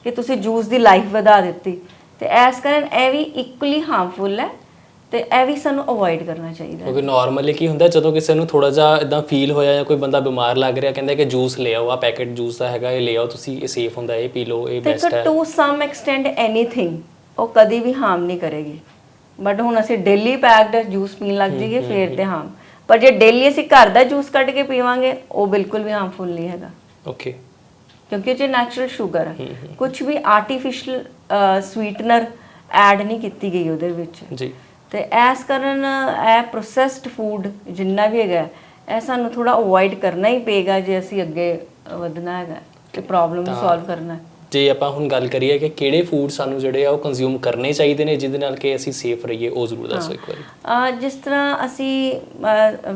ਕਿ ਤੁਸੀਂ ਜੂਸ ਦੀ ਲਾਈਫ ਵਧਾ ਦਿੱਤੀ ਤੇ ਐਸ ਕਾਰਨ ਇਹ ਵੀ ਇਕੁਅਲੀ ਹਾਰਮਫੁਲ ਹੈ ਤੇ ਇਹ ਵੀ ਸਾਨੂੰ ਅਵੋਇਡ ਕਰਨਾ ਚਾਹੀਦਾ ਕਿਉਂਕਿ ਨਾਰਮਲੀ ਕੀ ਹੁੰਦਾ ਜਦੋਂ ਕਿਸੇ ਨੂੰ ਥੋੜਾ ਜਿਹਾ ਇਦਾਂ ਫੀਲ ਹੋਇਆ ਜਾਂ ਕੋਈ ਬੰਦਾ ਬਿਮਾਰ ਲੱਗ ਰਿਹਾ ਕਹਿੰਦਾ ਕਿ ਜੂਸ ਲੈ ਆਓ ਆ ਪੈਕੇਟ ਜੂਸ ਦਾ ਹੈਗਾ ਇਹ ਲੈ ਆਓ ਤੁਸੀਂ ਇਹ ਸੇਫ ਹੁੰਦਾ ਇਹ ਪੀ ਲਓ ਇਹ ਬੈਸਟ ਹੈ। ਟੂ ਸਮ ਐਕਸਟੈਂਡ ਐਨੀਥਿੰਗ ਉਹ ਕਦੀ ਵੀ ਹਾਰਮ ਨਹੀਂ ਕਰੇਗੀ। ਬਟ ਹੁਣ ਅਸੀਂ ਡੇਲੀ ਪੈਕਡ ਜੂਸ ਪੀਣ ਲੱਗ ਜਾਈਏ ਫੇਰ ਤੇ ਹਾਰਮ ਪਰ ਜੇ ਡੇਲੀ ਅਸੀਂ ਘਰ ਦਾ ਜੂਸ ਕੱਢ ਕੇ ਪੀਵਾਂਗੇ ਉਹ ਬਿਲਕੁਲ ਵੀ ਹਾਰਮਫੁਲ ਨਹੀਂ ਹੈਗਾ। ਓਕੇ ਕਿਉਂਕਿ ਉਹ 'ਚ ਨੈਚੁਰਲ ਸ਼ੂਗਰ ਹੈ ਕੁਝ ਵੀ ਆਰਟੀਫੀਸ਼ੀਅਲ ਸਵੀਟਨਰ ਐਡ ਨਹੀਂ ਕੀਤੀ ਗਈ ਉਹਦੇ ਵਿੱਚ। ਜੀ। ਤੇ ਐਸ ਕਾਰਨ ਇਹ ਪ੍ਰੋਸੈਸਡ ਫੂਡ ਜਿੰਨਾ ਵੀ ਹੈਗਾ ਇਹ ਸਾਨੂੰ ਥੋੜਾ ਅਵੋਇਡ ਕਰਨਾ ਹੀ ਪਏਗਾ ਜੇ ਅਸੀਂ ਅੱਗੇ ਵਧਣਾ ਹੈਗਾ ਤੇ ਪ੍ਰੋਬਲਮ ਨੂੰ ਸੋਲਵ ਕਰਨਾ। ਹੈ ਜੇ ਆਪਾਂ ਹੁਣ ਗੱਲ ਕਰੀਏ ਕਿ ਕਿਹੜੇ ਫੂਡ ਸਾਨੂੰ ਜਿਹੜੇ ਆ ਉਹ ਕੰਜ਼ਿਊਮ ਕਰਨੇ ਚਾਹੀਦੇ ਨੇ ਜਿਹਦੇ ਨਾਲ ਕਿ ਅਸੀਂ ਸੇਫ ਰਹੀਏ ਉਹ ਜ਼ਰੂਰ ਦੱਸੋ ਇੱਕ ਵਾਰੀ। ਜਿਸ ਤਰ੍ਹਾਂ ਅਸੀਂ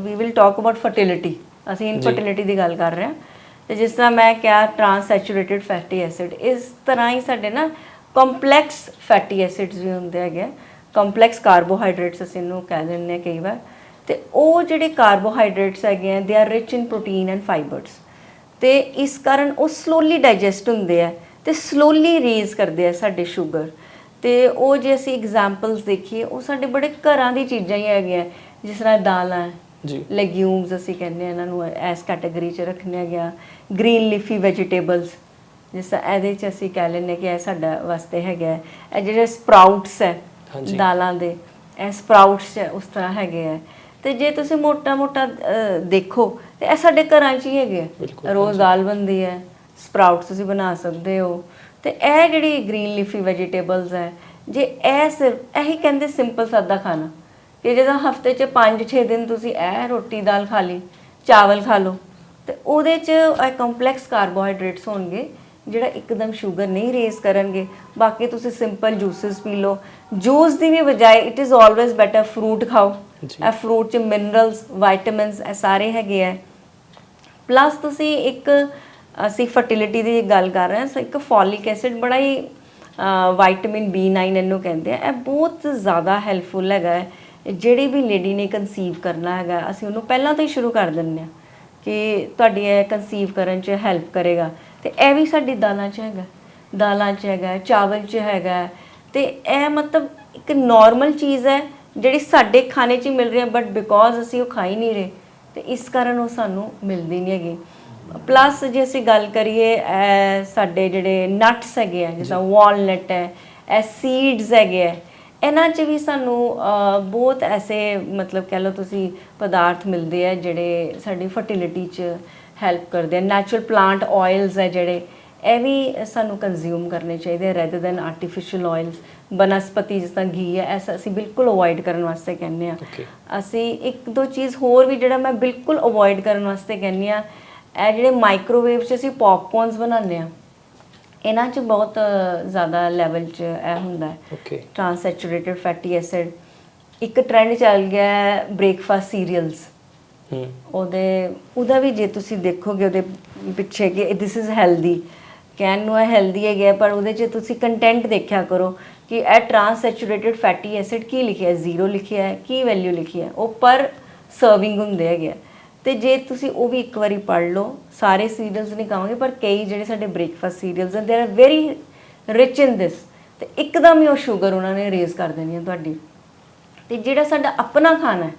we will talk about fertility ਅਸੀਂ ਇਨਫਰਟੀਲਿਟੀ ਦੀ ਗੱਲ ਕਰ ਰਹੇ ਹਾਂ। ਤੇ ਜਿਸ ਤਰ੍ਹਾਂ ਮੈਂ ਕਿਹਾ ਟ੍ਰਾਂਸ ਸੈਚੂਰੇਟਡ ਫੈਟੀ ਐਸਿਡ ਇਸ ਤਰ੍ਹਾਂ ਹੀ ਸਾਡੇ ਨਾ ਕੰਪਲੈਕਸ ਫੈਟੀ ਐਸਿਡਸ ਵੀ ਹੁੰਦੇ ਹੈਗੇ ਕੰਪਲੈਕਸ ਕਾਰਬੋਹਾਈਡਰੇਟਸ ਅਸੀਂ ਇਹਨੂੰ ਕਹਿ ਦਿੰਦੇ ਹਾਂ ਕਈ ਵਾਰ। ਤੇ ਉਹ ਜਿਹੜੇ ਕਾਰਬੋਹਾਈਡਰੇਟਸ ਹੈਗੇ ਆ they are rich in protein and fibres ਤੇ ਇਸ ਕਾਰਨ ਉਹ ਸਲੋਲੀ ਡਾਈਜੈਸਟ ਹੁੰਦੇ ਆ। ਤੇ ਸਲੋਲੀ ਰੇਜ਼ ਕਰਦੇ ਆ ਸਾਡੇ ਸ਼ੂਗਰ ਤੇ ਉਹ ਜੇ ਅਸੀਂ ਐਗਜ਼ਾਮਪਲਸ ਦੇਖੀਏ ਉਹ ਸਾਡੇ ਬੜੇ ਘਰਾਂ ਦੀ ਚੀਜ਼ਾਂ ਹੀ ਹੈਗੀਆਂ। ਜਿਸ ਤਰ੍ਹਾਂ ਦਾਲਾਂ ਜੀ। ਲੈਗਿਊਮਸ ਅਸੀਂ ਕਹਿੰਦੇ ਆ ਇਹਨਾਂ ਨੂੰ ਐਸ ਕੈਟਾਗਰੀ 'ਚ ਰੱਖਿਆ ਗਿਆ ਗ੍ਰੀਨ ਲੀਫੀ ਵੈਜੀਟੇਬਲਸ ਜਿਸ ਤਰ੍ਹਾਂ ਇਹਦੇ 'ਚ ਅਸੀਂ ਕਹਿ ਲੈਂਦੇ ਕਿ ਇਹ ਸਾਡਾ ਵਾਸਤੇ ਹੈਗਾ। ਇਹ ਜਿਹੜੇ ਸਪਰਾਊਟਸ ਹੈ। ਦਾਲਾਂ ਦੇ ਇਹ ਸਪਰਾਊਟਸ ਉਸ ਤਰ੍ਹਾਂ ਹੈਗੇ ਆ। ਤੇ ਜੇ ਤੁਸੀਂ ਮੋਟਾ ਮੋਟਾ ਦੇਖੋ ਤੇ ਇਹ ਸਾਡੇ ਘਰਾਂ 'ਚ ਹੀ ਹੈਗੇ ਰੋਜ਼ ਦਾਲ ਬਣਦੀ ਹੈ। ਸਪਰਾਊਟਸ ਤੁਸੀਂ ਬਣਾ ਸਕਦੇ ਹੋ। ਤੇ ਇਹ ਜਿਹੜੀ ਗ੍ਰੀਨ ਲੀਫੀ ਵੈਜੀਟੇਬਲਸ ਹੈ ਜੇ ਇਹ ਸਿਰਫ ਇਹੀ ਕਹਿੰਦੇ ਸਿੰਪਲ ਸਾਦਾ ਖਾਣਾ। ਕਿ ਜਦੋਂ ਹਫ਼ਤੇ 'ਚ 5-6 ਦਿਨ ਤੁਸੀਂ ਇਹ ਰੋਟੀ ਦਾਲ ਖਾ ਲਈ ਚਾਵਲ ਖਾ ਲਓ ਤੇ ਉਹਦੇ 'ਚ ਇਹ ਕੰਪਲੈਕਸ ਕਾਰਬੋਹਾਈਡਰੇਟਸ ਹੋਣਗੇ ਜਿਹੜਾ ਇੱਕਦਮ ਸ਼ੂਗਰ ਨਹੀਂ ਰੇਜ਼ ਕਰਨਗੇ। ਬਾਕੀ ਤੁਸੀਂ ਸਿੰਪਲ ਜੂਸਸ ਪੀ ਲਓ। ਜੂਸ ਦੀ ਵੀ ਬਜਾਏ it is always better fruit ਖਾਓ। ਇਹ ਫਰੂਟ 'ਚ ਮਿਨਰਲਸ ਵਿਟਾਮਿਨਸ ਇਹ ਸਾਰੇ ਹੈਗੇ ਆ। ਪਲੱਸ ਤੁਸੀਂ ਇੱਕ ਅਸੀਂ ਫਰਟੀਲਿਟੀ ਦੀ ਗੱਲ ਕਰ ਰਹੇ ਹਾਂ ਇੱਕ ਫੋਲਿਕ ਐਸਿਡ ਬੜਾ ਹੀ ਵਿਟਾਮਿਨ B9 ਇਹਨੂੰ ਕਹਿੰਦੇ ਆ। ਇਹ ਬਹੁਤ ਜ਼ਿਆਦਾ ਹੈਲਪਫੁਲ ਹੈਗਾ ਹੈ। ਜਿਹੜੀ ਵੀ ਲੇਡੀ ਨੇ ਕਨਸੀਵ ਕਰਨਾ ਹੈਗਾ, ਅਸੀਂ ਉਹਨੂੰ ਪਹਿਲਾਂ ਤੋਂ ਹੀ ਸ਼ੁਰੂ ਕਰ ਦਿੰਦੇ ਆ ਕਿ ਤੁਹਾਡੀ ਇਹ ਕਨਸੀਵ ਕਰਨ 'ਚ ਹੈਲਪ ਕਰੇਗਾ। ਤੇ ਇਹ ਵੀ ਸਾਡੀ ਦਾਲਾਂ 'ਚ ਹੈਗਾ। ਦਾਲਾਂ 'ਚ ਹੈਗਾ, ਚਾਵਲ 'ਚ ਹੈਗਾ। ਤੇ ਇਹ ਮਤਲਬ ਇੱਕ ਨਾਰਮਲ ਚੀਜ਼ ਹੈ, ਜਿਹੜੀ ਸਾਡੇ ਖਾਣੇ 'ਚ ਹੀ ਮਿਲ ਰਹੀ ਹੈ ਬਟ ਬਿਕੋਜ਼ ਅਸੀਂ ਉਹ ਖਾ ਹੀ ਨਹੀਂ ਰਹੇ, ਤੇ ਇਸ ਕਾਰਨ ਉਹ ਸਾਨੂੰ ਮਿਲਦੀ ਨਹੀਂ ਹੈਗੀ। ਪਲੱਸ ਜੇ ਅਸੀਂ ਗੱਲ ਕਰੀਏ ਸਾਡੇ ਜਿਹੜੇ ਨਟਸ ਹੈਗੇ ਆ ਜਿਵੇਂ ਵਾਲਨਟ ਹੈ ਇਹ ਸੀਡਸ ਹੈਗੇ ਆ ਇਹਨਾਂ 'ਚ ਵੀ ਸਾਨੂੰ ਬਹੁਤ ਐਸੇ ਮਤਲਬ ਕਹਿ ਲਓ ਤੁਸੀਂ ਪਦਾਰਥ ਮਿਲਦੇ ਆ ਜਿਹੜੇ ਸਾਡੀ ਫਰਟੀਲਿਟੀ 'ਚ ਹੈਲਪ ਕਰਦੇ ਆ। ਨੈਚੁਰਲ ਪਲਾਂਟ ਆਇਲਸ ਹੈ ਜਿਹੜੇ ਇਹ ਵੀ ਸਾਨੂੰ ਕੰਜ਼ਿਊਮ ਕਰਨੇ ਚਾਹੀਦੇ ਰੈਦਰ ਦੈਨ ਆਰਟੀਫੀਸ਼ੀਅਲ ਆਇਲਸ ਬਨਸਪਤੀ ਜਿਸ ਤਰ੍ਹਾਂ ਘੀ ਹੈ ਐਸਾ ਅਸੀਂ ਬਿਲਕੁਲ ਅਵੋਇਡ ਕਰਨ ਵਾਸਤੇ ਕਹਿੰਦੇ ਆ. ਅਸੀਂ ਇੱਕ ਦੋ ਚੀਜ਼ ਹੋਰ ਵੀ ਜਿਹੜਾ ਮੈਂ ਬਿਲਕੁਲ ਅਵੋਇਡ ਕਰਨ ਵਾਸਤੇ ਕਹਿੰਦੀ ਆ ਇਹ ਜਿਹੜੇ ਮਾਈਕ੍ਰੋਵੇਵ 'ਚ ਅਸੀਂ ਪੌਪਕੌਰਨਸ ਬਣਾਉਂਦੇ ਆ ਇਹਨਾਂ 'ਚ ਬਹੁਤ ਜ਼ਿਆਦਾ ਲੈਵਲ 'ਚ ਇਹ ਹੁੰਦਾ ਹੈ। Okay trans saturated fatty acid ਇੱਕ ਟ੍ਰੈਂਡ ਚੱਲ ਗਿਆ ਬ੍ਰੇਕਫਾਸਟ ਸੀਰੀਅਲਸ ਹੂੰ। ਉਹਦੇ ਉਹਦਾ ਵੀ ਜੇ ਤੁਸੀਂ ਦੇਖੋਗੇ ਉਹਦੇ ਪਿੱਛੇ ਕਿ ਦਿਸ ਇਜ਼ ਹੈਲਦੀ ਕਹਿਣ ਨੂੰ ਇਹ ਹੈਲਦੀ ਹੈਗਾ ਪਰ ਉਹਦੇ 'ਚ ਤੁਸੀਂ ਕੰਟੈਂਟ ਦੇਖਿਆ ਕਰੋ ਕਿ ਇਹ ਟ੍ਰਾਂਸ ਸੈਚੂਰੇਟਡ ਫੈਟੀ ਐਸਿਡ ਕੀ ਲਿਖਿਆ ਹੈ ਜ਼ੀਰੋ ਲਿਖਿਆ ਹੈ ਕੀ ਵੈਲਿਊ ਲਿਖੀ ਹੈ ਉਹ ਪਰ ਸਰਵਿੰਗ ਹੁੰਦੇ ਹੈਗੇ। ਤੇ ਜੇ ਤੁਸੀਂ ਉਹ ਵੀ ਇੱਕ ਵਾਰੀ ਪੜ੍ਹ ਲਓ, ਸਾਰੇ ਸੀਰੀਅਲਸ ਨਹੀਂ ਕਹਾਂਗੇ ਪਰ ਕਈ ਜਿਹੜੇ ਸਾਡੇ ਬ੍ਰੇਕਫਾਸਟ ਸੀਰੀਅਲਸ ਹਨ they are very rich in this ਤੇ ਇੱਕਦਮ ਹੀ ਉਹ ਸ਼ੂਗਰ ਉਹਨਾਂ ਨੇ ਰੇਜ਼ ਕਰ ਦੇਣੀ ਹੈ ਤੁਹਾਡੀ। ਤੇ ਜਿਹੜਾ ਸਾਡਾ ਆਪਣਾ ਖਾਣਾ ਹੈ,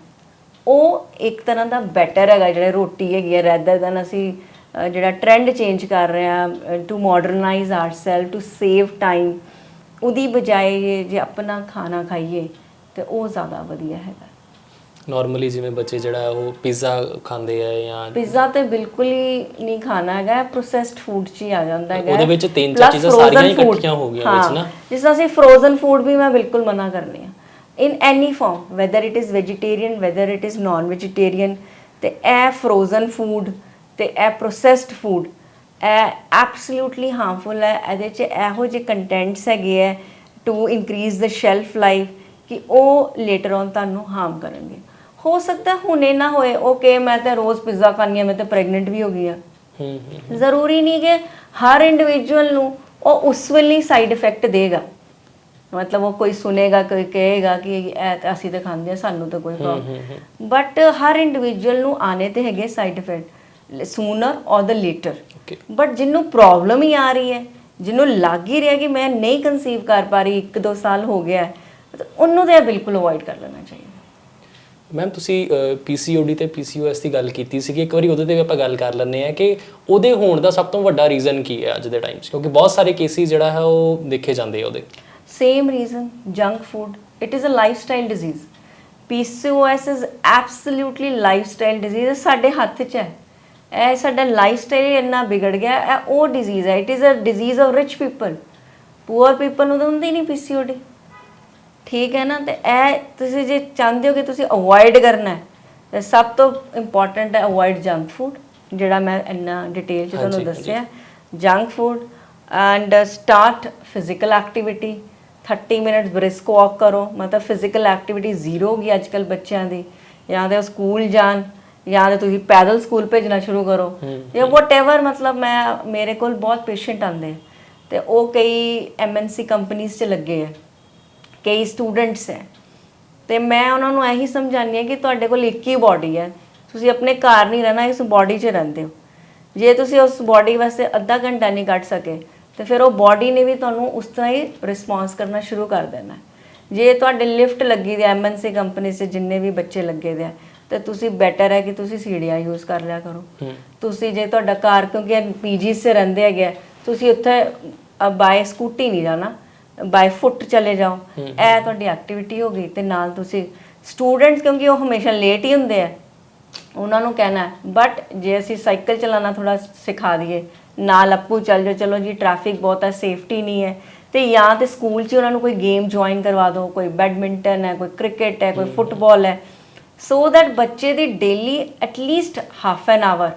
ਉਹ ਇੱਕ ਤਰ੍ਹਾਂ ਦਾ ਬੈਟਰ ਹੈਗਾ, ਜਿਹੜਾ ਰੋਟੀ ਹੈਗੀ ਹੈ ਰੈਦਰ ਦਨ ਅਸੀਂ ਜਿਹੜਾ ਟ੍ਰੈਂਡ ਚੇਂਜ ਕਰ ਰਹੇ ਹਾਂ to modernise ourself to save time ਉਹਦੀ ਬਜਾਏ ਜੇ ਆਪਣਾ ਖਾਣਾ ਖਾਈਏ, ਤੇ ਉਹ ਜ਼ਿਆਦਾ ਵਧੀਆ ਹੈਗਾ। ਨਾਰਮਲੀ ਜਿਵੇਂ ਬੱਚੇ ਜਿਹੜਾ ਉਹ ਪੀਜ਼ਾ ਖਾਂਦੇ ਆ ਜਾਂ ਪੀਜ਼ਾ ਤੇ ਬਿਲਕੁਲ ਹੀ ਨਹੀਂ ਖਾਣਾ ਹੈਗਾ ਪ੍ਰੋਸੈਸਡ ਫੂਡ ਚ ਹੀ ਆ ਜਾਂਦਾ ਹੈਗਾ ਉਹਦੇ ਵਿੱਚ ਤਿੰਨ ਚਾਰ ਚੀਜ਼ਾਂ ਸਾਰੀਆਂ। ਇਕੱਠੀਆਂ ਹੋ ਗਈਆਂ ਵਿੱਚ ਨਾ। ਜਿਸ ਤਰ੍ਹਾਂ ਅਸੀਂ ਫਰੋਜ਼ਨ ਫੂਡ ਵੀ ਮੈਂ ਬਿਲਕੁਲ ਮਨਾ ਕਰਨੀ ਆ in any form whether it is vegetarian whether it is non vegetarian ਤੇ ਇਹ ਫਰੋਜ਼ਨ ਫੂਡ ਤੇ ਇਹ ਪ੍ਰੋਸੈਸਡ ਫੂਡ ਇਹ ਐਬਸੋਲੂਟਲੀ ਹਾਰਮਫੁਲ ਹੈ ਇਹਦੇ ਚ ਇਹੋ ਜਿਹੇ ਕੰਟੈਂਟਸ ਹੈਗੇ ਹੈ to increase the shelf life ਕਿ ਉਹ ਲੇਟਰ ਔਨ ਤੁਹਾਨੂੰ ਹਾਰਮ ਕਰਨਗੇ ਹੋ ਸਕਦਾ ਹੁਣੇ ਨਾ ਹੋਏ ਓਕੇ ਮੈਂ ਤਾਂ ਰੋਜ਼ ਪਿਜ਼ਾ ਖਾਂਦੀ ਹਾਂ ਮੈਂ ਤਾਂ ਪ੍ਰੈਗਨੈਂਟ ਵੀ ਹੋ ਗਈ ਹਾਂ। ਹੂੰ ਹੂੰ ਜ਼ਰੂਰੀ ਨਹੀਂ ਕਿ ਹਰ ਇੰਡੀਵਿਜੂਅਲ ਨੂੰ ਉਹ ਉਸ ਵੇਲੇ ਸਾਈਡ ਇਫੈਕਟ ਦੇਗਾ। ਮਤਲਬ ਉਹ ਕੋਈ ਸੁਨੇਗਾ ਕੋਈ ਕਹੇਗਾ ਕਿ ਇਹ ਤਾਂ ਅਸੀਂ ਤਾਂ ਖਾਂਦੇ ਹਾਂ ਸਾਨੂੰ ਤਾਂ ਕੋਈ ਪ੍ਰੋਬਲਮ ਬਟ ਹਰ ਇੰਡੀਵਿਜੂਅਲ ਨੂੰ ਆਨੇ ਤੇ ਹੈਗੇ side effect sooner or the later but ਜਿਹਨੂੰ ਪ੍ਰੋਬਲਮ ਹੀ ਆ ਰਹੀ ਹੈ ਜਿਹਨੂੰ ਲੱਗ ਹੀ ਰਿਹਾ ਕਿ ਮੈਂ ਨਹੀਂ ਕਨਸੀਵ ਕਰ ਪਾ ਰਹੀ 1-2 ਸਾਲ ਹੋ ਗਿਆ ਉਹਨੂੰ ਤਾਂ ਬਿਲਕੁਲ ਅਵੋਇਡ ਕਰ ਲੈਣਾ ਚਾਹੀਦਾ। ਮੈਮ ਤੁਸੀਂ ਪੀਸੀਓਡੀ ਤੇ ਪੀਸੀਓਐਸ ਦੀ ਗੱਲ ਕੀਤੀ ਸੀਗੀ, ਇੱਕ ਵਾਰੀ ਉਹਦੇ ਤੇ ਵੀ ਆਪਾਂ ਗੱਲ ਕਰ ਲੈਂਦੇ ਆ ਕਿ ਉਹਦੇ ਹੋਣ ਦਾ ਸਭ ਤੋਂ ਵੱਡਾ ਰੀਜ਼ਨ ਕੀ ਹੈ ਅੱਜ ਦੇ ਟਾਈਮ 'ਚ? ਕਿਉਂਕਿ ਬਹੁਤ ਸਾਰੇ ਕੇਸਿਸ ਜਿਹੜਾ ਹੈ ਉਹ ਦੇਖੇ ਜਾਂਦੇ ਆ ਉਹਦੇ। Same reason, junk food, it is a lifestyle disease. Pcos is absolutely lifestyle disease, ਇਹ ਸਾਡੇ ਹੱਥ 'ਚ ਹੈ। ਇਹ ਸਾਡਾ ਲਾਈਫਸਟਾਈਲ ਇੰਨਾ ਵਿਗੜ ਗਿਆ, ਇਹ ਉਹ ਡਿਜ਼ੀਜ਼ ਹੈ। It is a disease of rich people poor people ਨੂੰ ਤਾਂ ਹੁੰਦੀ ਨਹੀਂ ਪੀਸੀਓਡੀ ਠੀਕ ਹੈ ਨਾ? ਤੇ ਇਹ ਤੁਸੀਂ ਜੇ ਚਾਹੁੰਦੇ ਹੋ ਕਿ ਤੁਸੀਂ ਅਵੋਇਡ ਕਰਨਾ ਹੈ ਤੇ ਸਭ ਤੋਂ ਇੰਪੋਰਟੈਂਟ ਹੈ ਅਵੋਇਡ ਜੰਕ ਫੂਡ ਜਿਹੜਾ ਮੈਂ ਇੰਨਾ ਡਿਟੇਲ ਚ ਤੁਹਾਨੂੰ ਦੱਸਿਆ junk food and start physical activity 30 minutes brisk walk ਕਰੋ। ਮਤਲਬ ਫਿਜ਼ੀਕਲ ਐਕਟੀਵਿਟੀ ਜ਼ੀਰੋ ਹੋ ਗਈ ਅੱਜਕੱਲ ਬੱਚਿਆਂ ਦੀ। ਜਾਂ ਤੇ ਸਕੂਲ ਜਾਣ ਜਾਂ ਤੇ ਤੁਸੀਂ ਪੈਦਲ ਸਕੂਲ ਭੇਜਣਾ ਸ਼ੁਰੂ ਕਰੋ। ਜਾਂ ਵਟਐਵਰ ਮਤਲਬ ਮੈਂ ਮੇਰੇ ਕੋਲ ਬਹੁਤ ਪੇਸ਼ੈਂਟ ਆਉਂਦੇ ਤੇ ਉਹ ਕਈ ਐਮਐਨਸੀ ਕੰਪਨੀਆਂ 'ਚ ਲੱਗੇ ਆ। ਕਈ ਸਟੂਡੈਂਟਸ ਹੈ। ਤੇ ਮੈਂ ਉਹਨਾਂ ਨੂੰ ਇਹੀ ਸਮਝਾਉਂਦੀ ਹਾਂ ਕਿ ਤੁਹਾਡੇ ਕੋਲ ਇੱਕ ਹੀ ਬਾਡੀ ਹੈ। ਤੁਸੀਂ ਆਪਣੇ ਘਰ ਨਹੀਂ ਰਹਿਣਾ ਇਸ ਬਾਡੀ 'ਚ ਰਹਿੰਦੇ ਹੋ। ਜੇ ਤੁਸੀਂ ਉਸ ਬਾਡੀ ਵਾਸਤੇ ਅੱਧਾ ਘੰਟਾ ਨਹੀਂ ਕੱਢ ਸਕੇ ਤੇ ਫਿਰ ਉਹ ਬਾਡੀ ਨੇ ਵੀ ਤੁਹਾਨੂੰ ਉਸ ਤਰ੍ਹਾਂ ਹੀ ਰਿਸਪੌਂਸ ਕਰਨਾ ਸ਼ੁਰੂ ਕਰ ਦੇਣਾ। ਜੇ ਤੁਹਾਡੇ ਲਿਫਟ ਲੱਗੀ ਦੀ ਐਮਐਨਸੀ ਕੰਪਨੀ 'ਚ ਜਿੰਨੇ ਵੀ ਬੱਚੇ ਲੱਗੇ ਦੇ ਆ ਤੇ ਤੁਸੀਂ ਬੈਟਰ ਹੈ ਕਿ ਤੁਸੀਂ ਸੀੜੀਆਂ ਯੂਜ਼ ਕਰ ਲਿਆ ਕਰੋ। ਤੁਸੀਂ ਜੇ ਤੁਹਾਡਾ ਕਾਰ ਕਿਉਂਕਿ ਪੀਜੀ 'ਚ ਰਹਿੰਦੇ ਹੈਗੇ ਤੁਸੀਂ ਉੱਥੇ ਬਾਏ ਸਕੂਟੀ ਨਹੀਂ ਜਾਣਾ। ਬਾਈ ਫੁੱਟ ਚਲੇ ਜਾਓ। ਇਹ ਤੁਹਾਡੀ ਐਕਟੀਵਿਟੀ ਹੋ ਗਈ ਤੇ ਨਾਲ ਤੁਸੀਂ ਸਟੂਡੈਂਟਸ ਕਿਉਂਕਿ ਉਹ ਹਮੇਸ਼ਾ ਲੇਟ ਹੀ ਹੁੰਦੇ ਆ। ਉਹਨਾਂ ਨੂੰ ਕਹਿਣਾ ਬਟ ਜੇ ਅਸੀਂ ਸਾਈਕਲ ਚਲਾਉਣਾ ਥੋੜਾ ਸਿਖਾ ਦਈਏ ਨਾਲ ਅੱਪੂ ਚੱਲ ਜਾਓ ਚਲੋ ਜੀ ਟ੍ਰੈਫਿਕ ਬਹੁਤ ਹੈ ਸੇਫਟੀ ਨਹੀਂ ਹੈ। ਤੇ ਜਾਂ ਤੇ ਸਕੂਲ 'ਚ ਉਹਨਾਂ ਨੂੰ ਕੋਈ ਗੇਮ ਜੁਆਇਨ ਕਰਵਾ ਦਿਓ ਕੋਈ ਬੈਡਮਿੰਟਨ ਹੈ ਕੋਈ ਕ੍ਰਿਕਟ ਹੈ ਕੋਈ ਫੁੱਟਬਾਲ ਹੈ। ਸੋ ਦੈਟ ਬੱਚੇ ਦੀ daily at least half an hour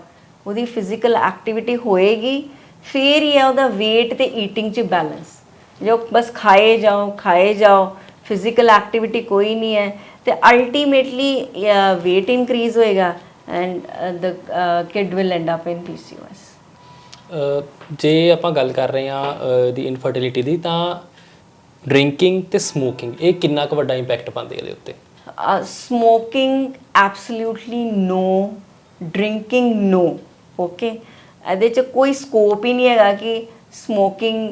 ਉਹਦੀ ਫਿਜ਼ੀਕਲ ਐਕਟੀਵਿਟੀ ਹੋਏਗੀ। ਫਿਰ ਹੀ ਹੈ ਉਹਦਾ weight ਤੇ ਈਟਿੰਗ 'ਚ ਬੈਲੈਂਸ ਜੋ ਬਸ ਖਾਏ ਜਾਓ ਖਾਏ ਜਾਓ ਫਿਜ਼ੀਕਲ ਐਕਟੀਵਿਟੀ ਕੋਈ ਨਹੀਂ ਹੈ। ਤੇ ਅਲਟੀਮੇਟਲੀ weight ਇਨਕਰੀਜ਼ ਹੋਏਗਾ and the kid will end up in PCOS ਜੇ ਆਪਾਂ ਗੱਲ ਕਰ ਰਹੇ ਹਾਂ ਦੀ ਇਨਫਰਟੀਲਿਟੀ ਦੀ ਤਾਂ ਡਰਿੰਕਿੰਗ ਤੇ ਸਮੋਕਿੰਗ ਇਹ ਕਿੰਨਾ ਕੁ ਵੱਡਾ ਇੰਪੈਕਟ ਪਾਉਂਦੇ ਇਹਦੇ ਉੱਤੇ? Smoking absolutely no drinking no okay ਇਹਦੇ ਚ ਕੋਈ ਸਕੋਪ ਹੀ ਨਹੀਂ ਹੈਗਾ ਕਿ ਸਮੋਕਿੰਗ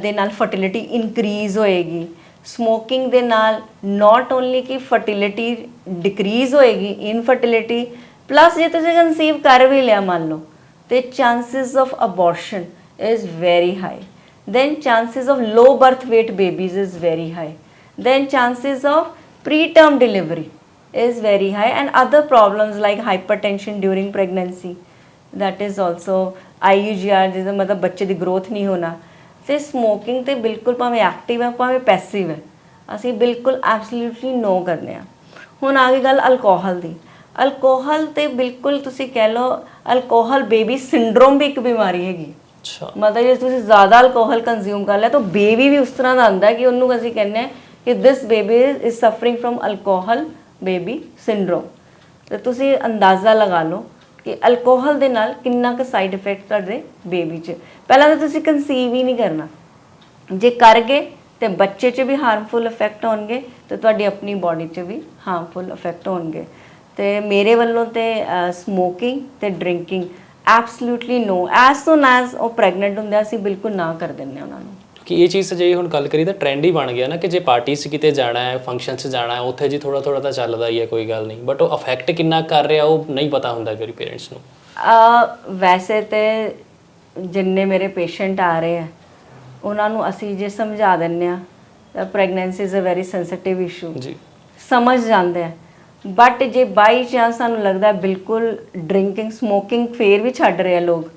ਦੇ ਨਾਲ ਫਰਟੀਲਿਟੀ ਇਨਕਰੀਜ਼ ਹੋਏਗੀ ਸਮੋਕਿੰਗ ਦੇ ਨਾਲ ਨਾਟ ਓਨਲੀ ਕਿ ਫਰਟੀਲਿਟੀ ਡਿਕਰੀਜ਼ ਹੋਏਗੀ ਇਨਫਰਟੀਲਿਟੀ ਪਲੱਸ ਜੇ ਤੁਸੀਂ ਕਨਸੀਵ ਕਰ ਵੀ ਲਿਆ ਮੰਨ ਲਓ ਤੇ chances of abortion is very high then chances of low birth weight babies is very high then chances of preterm delivery is very high and other problems like hypertension during pregnancy that is also IUGR ਜਿਹਦਾ ਮਤਲਬ ਬੱਚੇ ਦੀ ਗਰੋਥ ਨਹੀਂ ਹੋਣਾ ਤੇ ਸਮੋਕਿੰਗ ਤੇ ਬਿਲਕੁਲ ਭਾਵੇਂ ਐਕਟਿਵ ਹੈ ਭਾਵੇਂ ਪੈਸਿਵ ਹੈ ਅਸੀਂ ਬਿਲਕੁਲ ਐਬਸੋਲੂਟਲੀ ਨੋ ਕਰਨੇ ਆ। ਹੁਣ ਆ ਗਈ ਗੱਲ ਅਲਕੋਹਲ ਦੀ। ਅਲਕੋਹਲ ਤੇ ਬਿਲਕੁਲ ਤੁਸੀਂ ਕਹਿ ਲਓ ਅਲਕੋਹਲ ਬੇਬੀ ਸਿੰਡਰੋਮ ਵੀ ਇੱਕ ਬਿਮਾਰੀ ਹੈਗੀ। ਅੱਛਾ। ਮਤਲਬ ਜੇ ਤੁਸੀਂ ਜ਼ਿਆਦਾ ਅਲਕੋਹਲ ਕੰਜ਼ਿਊਮ ਕਰ ਲਿਆ ਤਾਂ ਬੇਬੀ ਵੀ ਉਸ ਤਰ੍ਹਾਂ ਦਾ ਆਂਦਾ ਕਿ ਉਹਨੂੰ ਅਸੀਂ ਕਹਿੰਦੇ ਆ ਕਿ this baby is suffering from alcohol baby syndrome ਤੇ ਤੁਸੀਂ ਅੰਦਾਜ਼ਾ ਲਗਾ ਲਓ ਕਿ ਅਲਕੋਹਲ ਦੇ ਨਾਲ ਕਿੰਨਾ ਕੁ ਸਾਈਡ ਇਫੈਕਟ ਤੁਹਾਡੇ ਬੇਬੀ 'ਚ। ਪਹਿਲਾਂ ਤਾਂ ਤੁਸੀਂ ਕਨਸੀਵ ਹੀ ਨਹੀਂ ਕਰਨਾ। ਜੇ ਕਰ ਗਏ ਤੇ ਬੱਚੇ 'ਚ ਵੀ ਹਾਰਮਫੁਲ ਇਫੈਕਟ ਹੋਣਗੇ ਤੇ ਤੁਹਾਡੀ ਆਪਣੀ ਬਾਡੀ 'ਚ ਵੀ ਹਾਰਮਫੁਲ ਇਫੈਕਟ ਹੋਣਗੇ। ਤੇ ਮੇਰੇ ਵੱਲੋਂ ਤੇ ਸਮੋਕਿੰਗ ਤੇ drinking absolutely no as soon as ਉਹ ਪ੍ਰੈਗਨੈਂਟ ਹੁੰਦੇ ਅਸੀਂ ਬਿਲਕੁਲ ਨਾ ਕਰ ਦਿੰਦੇ ਹਾਂ ਉਹਨਾਂ ਨੂੰ। ਕਿ ਇਹ ਚੀਜ਼ ਜੇ ਹੁਣ ਗੱਲ ਕਰੀ ਤਾਂ ਟ੍ਰੈਂਡ ਹੀ ਬਣ ਗਿਆ ਨਾ ਕਿ ਜੇ ਪਾਰਟੀ 'ਚ ਕਿਤੇ ਜਾਣਾ ਹੈ ਫੰਕਸ਼ਨ 'ਚ ਜਾਣਾ ਹੈ ਉੱਥੇ ਜੀ ਥੋੜਾ ਥੋੜਾ ਤਾਂ ਚੱਲਦਾ ਹੀ ਹੈ ਕੋਈ ਗੱਲ ਨਹੀਂ। ਬਟ ਉਹ ਅਫੈਕਟ ਕਿੰਨਾ ਕਰ ਰਿਹਾ ਉਹ ਨਹੀਂ ਪਤਾ ਹੁੰਦਾ ਕਈ ਪੇਰੈਂਟਸ ਨੂੰ। ਆ ਵੈਸੇ ਤੇ ਜਿੰਨੇ ਮੇਰੇ ਪੇਸ਼ੈਂਟ ਆ ਰਹੇ ਆ ਉਹਨਾਂ ਨੂੰ ਅਸੀਂ ਜੇ ਸਮਝਾ ਦਿੰਨੇ ਆ pregnancy is a very sensitive issue ਜੀ। ਸਮਝ ਜਾਂਦੇ ਆ। ਬਟ ਜੇ ਬਾਈ ਚਾਂਸ ਸਾਨੂੰ ਲੱਗਦਾ ਬਿਲਕੁਲ ਡਰਿੰਕਿੰਗ ਸਮੋਕਿੰਗ ਫੇਰ ਵੀ ਛੱਡ ਰਹੇ ਆ ਲੋਕ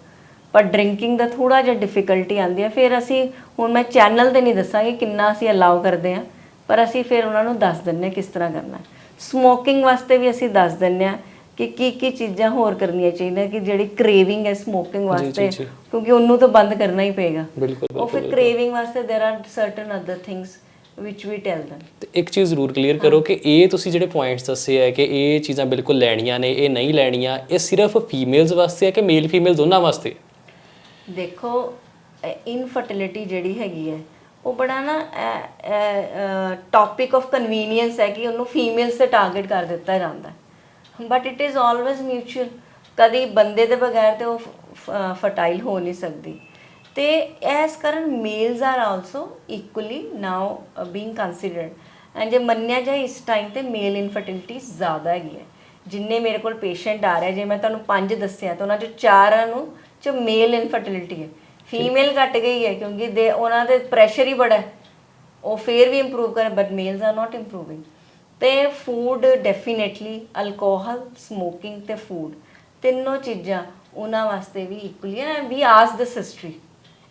ਪਰ ਡਰਿੰਕਿੰਗ ਦਾ ਥੋੜਾ ਜਿਹਾ ਡਿਫਿਕਲਟੀ ਆਉਂਦੀ ਹੈ ਫਿਰ ਅਸੀਂ ਹੁਣ ਮੈਂ ਚੈਨਲ ਤੇ ਨਹੀਂ ਦੱਸਾਂਗੀ ਕਿੰਨਾ ਅਸੀਂ ਅਲਾਉ ਕਰਦੇ ਆ ਪਰ ਅਸੀਂ ਫਿਰ ਉਹਨਾਂ ਨੂੰ ਦੱਸ ਦਿੰਨੇ ਹਾਂ ਕਿਸ ਤਰ੍ਹਾਂ ਕਰਨਾ ਹੈ ਸਮੋਕਿੰਗ ਵਾਸਤੇ ਵੀ ਅਸੀਂ ਦੱਸ ਦਿੰਨੇ ਆ ਕਿ ਕੀ ਕੀ ਚੀਜ਼ਾਂ ਹੋਰ ਕਰਨੀਆਂ ਚਾਹੀਦੀਆਂ ਕਿ ਜਿਹੜੀ ਕ੍ਰੇਵਿੰਗ ਹੈ ਸਮੋਕਿੰਗ ਜੀ, ਵਾਸਤੇ ਜੀ। ਕਿਉਂਕਿ ਉਹਨੂੰ ਤਾਂ ਬੰਦ ਕਰਨਾ ਹੀ ਪਏਗਾ ਬਿਲਕੁਲ ਉਹ ਫਿਰ ਕ੍ਰੇਵਿੰਗ ਵਾਸਤੇ there are certain other things which we tell them ਤੇ ਇੱਕ ਚੀਜ਼ ਜ਼ਰੂਰ ਕਲੀਅਰ ਕਰੋ ਕਿ ਇਹ ਤੁਸੀਂ ਜਿਹੜੇ ਪੁਆਇੰਟਸ ਦੱਸੇ ਹੈ ਕਿ ਇਹ ਚੀਜ਼ਾਂ ਬਿਲਕੁਲ ਲੈਣੀਆਂ ਨੇ ਇਹ ਨਹੀਂ ਲੈਣੀਆਂ ਇਹ ਸਿਰਫ ਫੀਮੇਲਸ ਵਾਸਤੇ ਹੈ ਕਿ ਮੇਲ ਫੀਮੇਲ ਦੋਨਾਂ ਵਾਸਤੇ ਦੇਖੋ ਇਨਫਰਟੀਲਿਟੀ ਜਿਹੜੀ ਹੈਗੀ ਹੈ, ਉਹ ਬੜਾ ਨਾ ਟੌਪਿਕ ਆਫ ਕਨਵੀਨੀਅੰਸ ਹੈ ਕਿ ਉਹਨੂੰ ਫੀਮੇਲਸ ਤੇ ਟਾਰਗੇਟ ਕਰ ਦਿੱਤਾ ਜਾਂਦਾ but it is always mutual ਕਦੀ ਬੰਦੇ ਦੇ ਬਗੈਰ ਤੇ ਉਹ ਫਰਟਾਈਲ ਹੋ ਨਹੀਂ ਸਕਦੀ। ਤੇ ਇਸ ਕਾਰਨ males are also equally now being considered and ਜੇ ਮੰਨਿਆ ਜਾਏ, ਇਸ ਟਾਈਮ ਤੇ ਮੇਲ ਇਨਫਰਟੀਲਿਟੀ ਜ਼ਿਆਦਾ ਹੈਗੀ ਹੈ। ਜਿੰਨੇ ਮੇਰੇ ਕੋਲ ਪੇਸ਼ੈਂਟ ਆ ਰਹੇ ਜੇ ਮੈਂ ਤੁਹਾਨੂੰ ਪੰਜ ਦੱਸਿਆ, ਤਾਂ ਉਹਨਾਂ ਚੋਂ ਚਾਰਾਂ ਨੂੰ ਚ ਮੇਲ ਇਨਫਰਟੀਲਿਟੀ ਹੈ। ਫੀਮੇਲ ਘਟ ਗਈ ਹੈ ਕਿਉਂਕਿ ਦੇ ਉਹਨਾਂ ਦੇ ਪ੍ਰੈਸ਼ਰ ਹੀ ਬੜਾ ਹੈ। ਉਹ ਫੇਰ ਵੀ ਇੰਪਰੂਵ ਕਰ but males are not improving ਤੇ ਫੂਡ ਡੈਫੀਨਿਟਲੀ ਅਲਕੋਹਲ ਸਮੋਕਿੰਗ ਤੇ ਫੂਡ ਤਿੰਨੋਂ ਚੀਜ਼ਾਂ ਉਹਨਾਂ ਵਾਸਤੇ ਵੀ ਇਕੁਅਲੀ ਹੈ। ਵੀ ਆਸ ਦਿਸ ਹਿਸਟਰੀ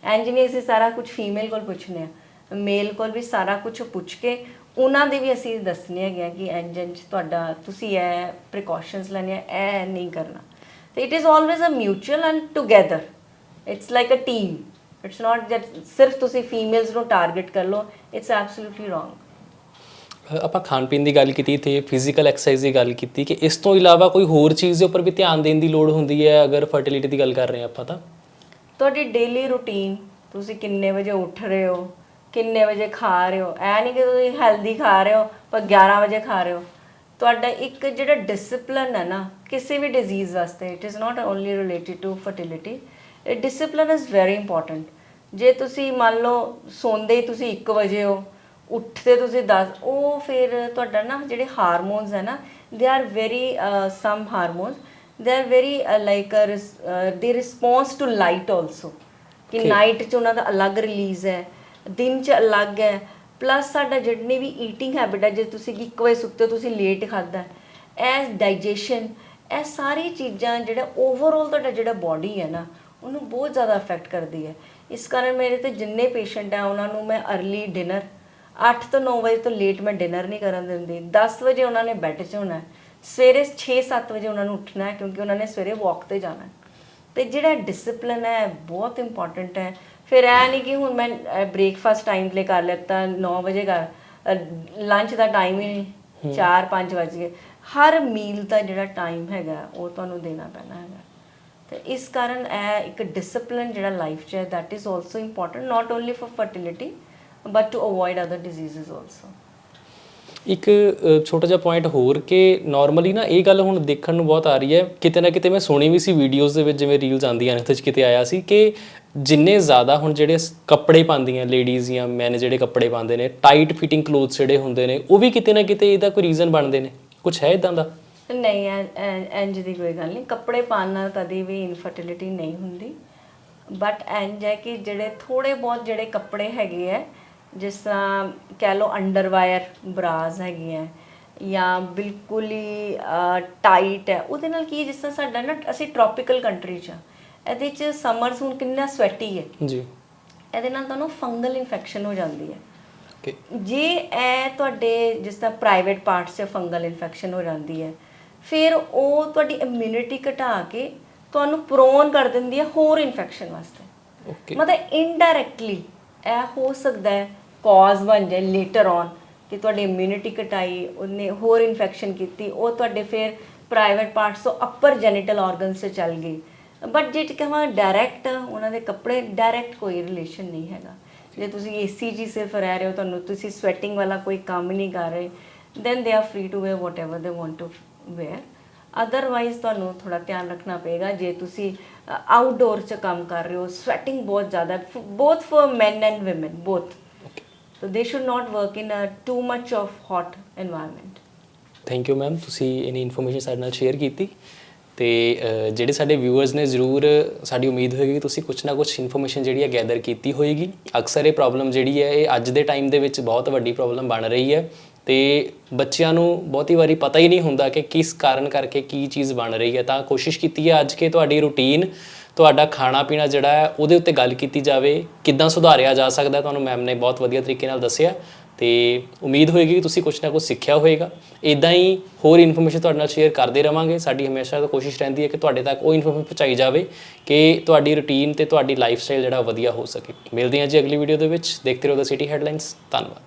ਐਂਜੀਨੀਅਰ ਅਸੀਂ ਸਾਰਾ ਕੁਝ ਫੀਮੇਲ ਕੋਲ ਪੁੱਛਨੇ ਆ ਮੇਲ ਕੋਲ ਵੀ ਸਾਰਾ ਕੁਝ ਪੁੱਛ ਕੇ ਉਹਨਾਂ ਦੇ ਵੀ ਅਸੀਂ ਦੱਸਨੇ ਹੈਗੇ ਆ ਕਿ ਇੰਜਨ ਚ ਤੁਹਾਡਾ ਤੁਸੀਂ ਇਹ ਪ੍ਰੀਕਾਸ਼ਨਸ ਲੈਣੇ ਆ ਇਹ ਨਹੀਂ ਕਰਨਾ। ਤੇ it is always a mutual and together it's like a team it's not just ਸਿਰਫ ਤੁਸੀਂ ਫੀਮੇਲਸ ਨੂੰ ਟਾਰਗੇਟ ਕਰ ਲਓ ਇਟਸ ਐਬਸੋਲੂਟਲੀ ਰੋਂਗ ਆਪਾਂ ਖਾਣ ਪੀਣ ਦੀ ਗੱਲ ਕੀਤੀ ਤੇ ਫਿਜ਼ੀਕਲ ਐਕਸਰਸਾਈਜ਼ ਦੀ ਗੱਲ ਕੀਤੀ ਕਿ ਇਸ ਤੋਂ ਇਲਾਵਾ ਕੋਈ ਹੋਰ ਚੀਜ਼ ਦੇ ਉੱਪਰ ਵੀ ਧਿਆਨ ਦੇਣ ਦੀ ਲੋੜ ਹੁੰਦੀ ਹੈ ਅਗਰ ਫਰਟੀਲਿਟੀ ਦੀ ਗੱਲ ਕਰ ਰਹੇ ਆਪਾਂ ਤਾਂ? ਤੁਹਾਡੀ ਡੇਲੀ ਰੂਟੀਨ ਤੁਸੀਂ ਕਿੰਨੇ ਵਜੇ ਉੱਠ ਰਹੇ ਹੋ ਕਿੰਨੇ ਵਜੇ ਖਾ ਰਹੇ ਹੋ ਐ ਨਹੀਂ ਕਿ ਤੁਸੀਂ ਹੈਲਦੀ ਖਾ ਰਹੇ ਹੋ ਪਰ 11 ਵਜੇ ਖਾ ਰਹੇ ਹੋ। ਤੁਹਾਡਾ ਇੱਕ ਜਿਹੜਾ ਡਿਸਪਲਿਨ ਹੈ ਨਾ ਕਿਸੇ ਵੀ ਡਿਜ਼ੀਜ਼ ਵਾਸਤੇ it is not only related to fertility discipline is very important ਜੇ ਤੁਸੀਂ ਮੰਨ ਲਓ ਸੌਂਦੇ ਹੀ ਤੁਸੀਂ 1 ਵਜੇ ਹੋ ਉੱਠਦੇ ਤੁਸੀਂ 10 ਉਹ ਫਿਰ ਤੁਹਾਡਾ ਨਾ ਜਿਹੜੇ ਹਾਰਮੋਨਸ ਹੈ ਨਾ they are very some hormones they are very like they response to light also ਕਿ ਨਾਈਟ 'ਚ ਉਹਨਾਂ ਦਾ ਅਲੱਗ ਰਿਲੀਜ਼ ਹੈ ਦਿਨ 'ਚ ਅਲੱਗ ਹੈ ਪਲੱਸ ਸਾਡਾ ਜਿੰਨੀ ਵੀ ਈਟਿੰਗ ਹੈਬਿਟ ਹੈ ਜੇ ਤੁਸੀਂ ਇੱਕ ਵਜੇ ਸੁੱਤੇ ਹੋ, ਤੁਸੀਂ ਲੇਟ ਖਾਦਾ ਐਸ ਡਾਈਜੈਸ਼ਨ ਇਹ ਸਾਰੀ ਚੀਜ਼ਾਂ ਜਿਹੜਾ ਓਵਰਆਲ ਤੁਹਾਡਾ ਜਿਹੜਾ ਬਾਡੀ ਹੈ ਨਾ, ਉਹਨੂੰ ਬਹੁਤ ਜ਼ਿਆਦਾ ਅਫੈਕਟ ਕਰਦੀ ਹੈ। ਇਸ ਕਾਰਨ ਮੇਰੇ ਤੇ ਜਿੰਨੇ ਪੇਸ਼ੈਂਟ ਆ, ਉਹਨਾਂ ਨੂੰ ਮੈਂ ਅਰਲੀ ਡਿਨਰ 8 ਤੋਂ 9 ਵਜੇ ਤੋਂ ਲੇਟ ਮੈਂ ਡਿਨਰ ਨਹੀਂ ਕਰਨ ਦਿੰਦੀ। 10 ਵਜੇ ਉਹਨਾਂ ਨੇ ਬੈੱਡ 'ਚ ਹੋਣਾ ਸਵੇਰੇ 6-7 ਵਜੇ ਉਹਨਾਂ ਨੂੰ ਉੱਠਣਾ ਕਿਉਂਕਿ ਉਹਨਾਂ ਨੇ ਸਵੇਰੇ ਵਾਕ ਤੇ ਜਾਣਾ ਹੈ। ਤੇ ਜਿਹੜਾ ਡਿਸਪਲਿਨ ਹੈ, ਬਹੁਤ ਇੰਪੋਰਟੈਂਟ ਹੈ। ਫਿਰ ਐ ਨਹੀਂ ਕਿ ਹੁਣ ਮੈਂ ਬ੍ਰੇਕਫਾਸਟ ਟਾਈਮ ਤੇ ਕਰ ਲਿੱਤਾ 9 ਵਜੇ ਕਰ ਲੰਚ ਦਾ ਟਾਈਮ ਹੀ ਨਹੀਂ 4-5 ਵਜ ਹਰ ਮੀਲ ਦਾ ਜਿਹੜਾ ਟਾਈਮ ਹੈਗਾ ਉਹ ਤੁਹਾਨੂੰ ਦੇਣਾ ਪੈਣਾ ਹੈਗਾ। ਤੇ ਇਸ ਕਾਰਨ ਇਹ ਇੱਕ ਡਿਸਪਲਿਨ ਜਿਹੜਾ ਲਾਈਫ 'ਚ ਹੈ that is also important not only for fertility but to avoid other diseases also ਇੱਕ ਛੋਟਾ ਜਿਹਾ ਪੁਆਇੰਟ ਹੋਰ ਕਿ ਨਾਰਮਲੀ ਨਾ ਇਹ ਗੱਲ ਹੁਣ ਦੇਖਣ ਨੂੰ ਬਹੁਤ ਆ ਰਹੀ ਹੈ। ਕਿਤੇ ਨਾ ਕਿਤੇ ਮੈਂ ਸੁਣੀ ਵੀ ਸੀ ਵੀਡੀਓਜ਼ ਦੇ ਵਿੱਚ ਜਿਵੇਂ ਰੀਲਸ ਆਉਂਦੀਆਂ ਨੇ ਉਹਦੇ ਕਿਤੇ ਆਇਆ ਸੀ ਕਿ ਜਿੰਨੇ ਜ਼ਿਆਦਾ ਹੁਣ ਜਿਹੜੇ ਕੱਪੜੇ ਪਾਉਂਦੀਆਂ ਲੇਡੀਜ਼ ਜਾਂ ਮੈਨ ਜਿਹੜੇ ਕੱਪੜੇ ਪਾਉਂਦੇ ਨੇ ਟਾਈਟ ਫਿਟਿੰਗ ਕਲੋਥਸ ਜਿਹੜੇ ਹੁੰਦੇ ਨੇ, ਉਹ ਵੀ ਕਿਤੇ ਨਾ ਕਿਤੇ ਇਹਦਾ ਕੋਈ ਰੀਜ਼ਨ ਬਣਦੇ ਨੇ। ਕੁਝ ਹੈ ਇਦਾਂ ਦਾ? ਨਹੀਂ, ਐ- ਐ- ਇੰਝ ਦੀ ਕੋਈ ਗੱਲ ਨਹੀਂ। ਕੱਪੜੇ ਪਾਉਣ ਨਾਲ ਕਦੀ ਵੀ ਇਨਫਰਟੀਲਿਟੀ ਨਹੀਂ ਹੁੰਦੀ। ਬਟ ਇੰਝ ਹੈ ਕਿ ਜਿਹੜੇ ਥੋੜੇ ਬਹੁਤ ਜਿਹੜੇ ਕੱਪੜੇ ਹੈਗੇ ਆ ਜਿਸ ਤਰ੍ਹਾਂ ਕਹਿ ਲਓ ਅੰਡਰਵਾਇਰ ਬਰਾਜ਼ ਹੈਗੇ ਆ ਜਾਂ ਬਿਲਕੁਲ ਹੀ ਟਾਈਟ ਹੈ ਉਹਦੇ ਨਾਲ ਕੀ ਜਿਸ ਤਰ੍ਹਾਂ ਸਾਡਾ ਨਾ ਅਸੀਂ ਟ੍ਰੋਪੀਕਲ ਕੰਟਰੀ 'ਚ ਇਹਦੇ 'ਚ ਸਮਰਸ ਹੁਣ ਕਿੰਨਾ ਸਵੈਟੀ ਹੈ। ਜੀ। ਇਹਦੇ ਨਾਲ ਤੁਹਾਨੂੰ ਫੰਗਲ ਇਨਫੈਕਸ਼ਨ ਹੋ ਜਾਂਦੀ ਹੈ। ਜੇ ਇਹ ਤੁਹਾਡੇ ਜਿਸ ਤਰ੍ਹਾਂ ਪ੍ਰਾਈਵੇਟ ਪਾਰਟਸ 'ਚ ਫੰਗਲ ਇਨਫੈਕਸ਼ਨ ਹੋ ਜਾਂਦੀ ਹੈ ਫਿਰ ਉਹ ਤੁਹਾਡੀ ਇਮਿਊਨਿਟੀ ਘਟਾ ਕੇ ਤੁਹਾਨੂੰ ਪ੍ਰੋਨ ਕਰ ਦਿੰਦੀ ਹੈ ਹੋਰ ਇਨਫੈਕਸ਼ਨ ਵਾਸਤੇ। ਓਕੇ ਮਤਲਬ ਇਨਡਾਇਰੈਕਟਲੀ ਇਹ ਹੋ ਸਕਦਾ ਹੈ ਕਾਜ਼ ਬਣ ਜਾਏ ਲੇਟਰ ਔਨ ਕਿ ਤੁਹਾਡੀ ਇਮਿਊਨਿਟੀ ਘਟਾਈ, ਉਹਨੇ ਹੋਰ ਇਨਫੈਕਸ਼ਨ ਕੀਤੀ, ਉਹ ਤੁਹਾਡੇ ਫਿਰ ਪ੍ਰਾਈਵੇਟ ਪਾਰਟਸ ਤੋਂ ਅਪਰ ਜੈਨੀਟਲ ਆਰਗਨਸ 'ਚ ਚੱਲ ਗਈ। ਬਟ ਜੇ ਕਹਾਂ ਡਾਇਰੈਕਟ ਉਹਨਾਂ ਦੇ ਕੱਪੜੇ ਡਾਇਰੈਕਟ ਕੋਈ ਰਿਲੇਸ਼ਨ ਨਹੀਂ ਹੈਗਾ। ਜੇ ਤੁਸੀਂ ਏਸੀ ਜੀ ਸਿਰਫ ਰਹਿ ਰਹੇ ਹੋ, ਤੁਹਾਨੂੰ ਤੁਸੀਂ ਸਵੈਟਿੰਗ ਵਾਲਾ ਕੋਈ ਕੰਮ ਨਹੀਂ ਕਰ ਰਹੇ then they are are to wear wear whatever they want to wear otherwise ਤੁਹਾਨੂੰ ਥੋੜਾ ਧਿਆਨ ਰੱਖਣਾ ਪਏਗਾ, ਜੇ ਤੁਸੀਂ ਆਊਟਡੋਰ 'ਚ ਕੰਮ ਕਰ ਰਹੇ ਹੋ ਸਵੈਟਿੰਗ ਬਹੁਤ ਜ਼ਿਆਦਾ both for men and women both so they should not work in a too much of hot environment. Thank you ma'am ਤੁਸੀਂ ਇਨੀ ਇਨਫੋਰਮੇਸ਼ਨ ਸਾਡੇ ਨਾਲ ਸ਼ੇਅਰ ਕੀਤੀ ਤੇ ਜਿਹੜੇ ਸਾਡੇ ਵਿਊਅਰਸ ਨੇ ਜ਼ਰੂਰ ਸਾਡੀ ਉਮੀਦ ਹੋਏਗੀ ਕਿ ਤੁਸੀਂ ਕੁਝ ਨਾ ਕੁਝ ਇਨਫੋਰਮੇਸ਼ਨ ਜਿਹੜੀ ਹੈ ਗੈਦਰ ਕੀਤੀ ਹੋਏਗੀ। ਅਕਸਰ ਇਹ ਪ੍ਰੋਬਲਮ ਜਿਹੜੀ ਹੈ, ਇਹ ਅੱਜ ਦੇ ਟਾਈਮ ਦੇ ਵਿੱਚ ਬਹੁਤ ਵੱਡੀ ਪ੍ਰੋਬਲਮ ਬਣ ਰਹੀ ਹੈ ਤੇ ਬੱਚਿਆਂ ਨੂੰ ਬਹੁਤੀ ਵਾਰੀ ਪਤਾ ਹੀ ਨਹੀਂ ਹੁੰਦਾ ਕਿ ਕਿਸ ਕਾਰਨ ਕਰਕੇ ਕੀ ਚੀਜ਼ ਬਣ ਰਹੀ ਹੈ। ਤਾਂ ਕੋਸ਼ਿਸ਼ ਕੀਤੀ ਹੈ ਅੱਜ ਕਿ ਤੁਹਾਡੀ ਰੁਟੀਨ ਤੁਹਾਡਾ ਖਾਣਾ ਪੀਣਾ ਜਿਹੜਾ ਹੈ, ਉਹਦੇ ਉੱਤੇ ਗੱਲ ਕੀਤੀ ਜਾਵੇ, ਕਿੱਦਾਂ ਸੁਧਾਰਿਆ ਜਾ ਸਕਦਾ ਤੁਹਾਨੂੰ ਮੈਮ ਨੇ ਬਹੁਤ ਵਧੀਆ ਤਰੀਕੇ ਨਾਲ ਦੱਸਿਆ। ਤੇ ਉਮੀਦ ਹੋਏਗੀ ਕਿ ਤੁਸੀਂ ਕੁਝ ਨਾ ਕੁਝ ਸਿੱਖਿਆ ਹੋਵੇਗਾ ਇਦਾਂ ਹੀ ਹੋਰ ਇਨਫੋਰਮੇਸ਼ਨ ਤੁਹਾਡੇ ਨਾਲ ਸ਼ੇਅਰ ਕਰਦੇ ਰਵਾਂਗੇ। ਸਾਡੀ ਹਮੇਸ਼ਾ ਕੋਸ਼ਿਸ਼ ਰਹਿੰਦੀ ਹੈ ਕਿ ਤੁਹਾਡੇ ਤੱਕ ਉਹ ਇਨਫੋਰਮੇਸ਼ਨ ਪਹੁੰਚਾਈ ਜਾਵੇ ਕਿ ਤੁਹਾਡੀ ਰੁਟੀਨ ਤੇ ਤੁਹਾਡੀ ਲਾਈਫ ਸਟਾਈਲ ਜਿਹੜਾ ਵਧੀਆ ਹੋ ਸਕੇ। ਮਿਲਦੇ ਹਾਂ ਜੀ ਅਗਲੀ ਵੀਡੀਓ ਦੇ ਵਿੱਚ। ਦੇਖਦੇ ਰਹੋ ਦਾ ਸਿਟੀ ਹੈਡਲਾਈਨਸ ਧੰਨਵਾਦ।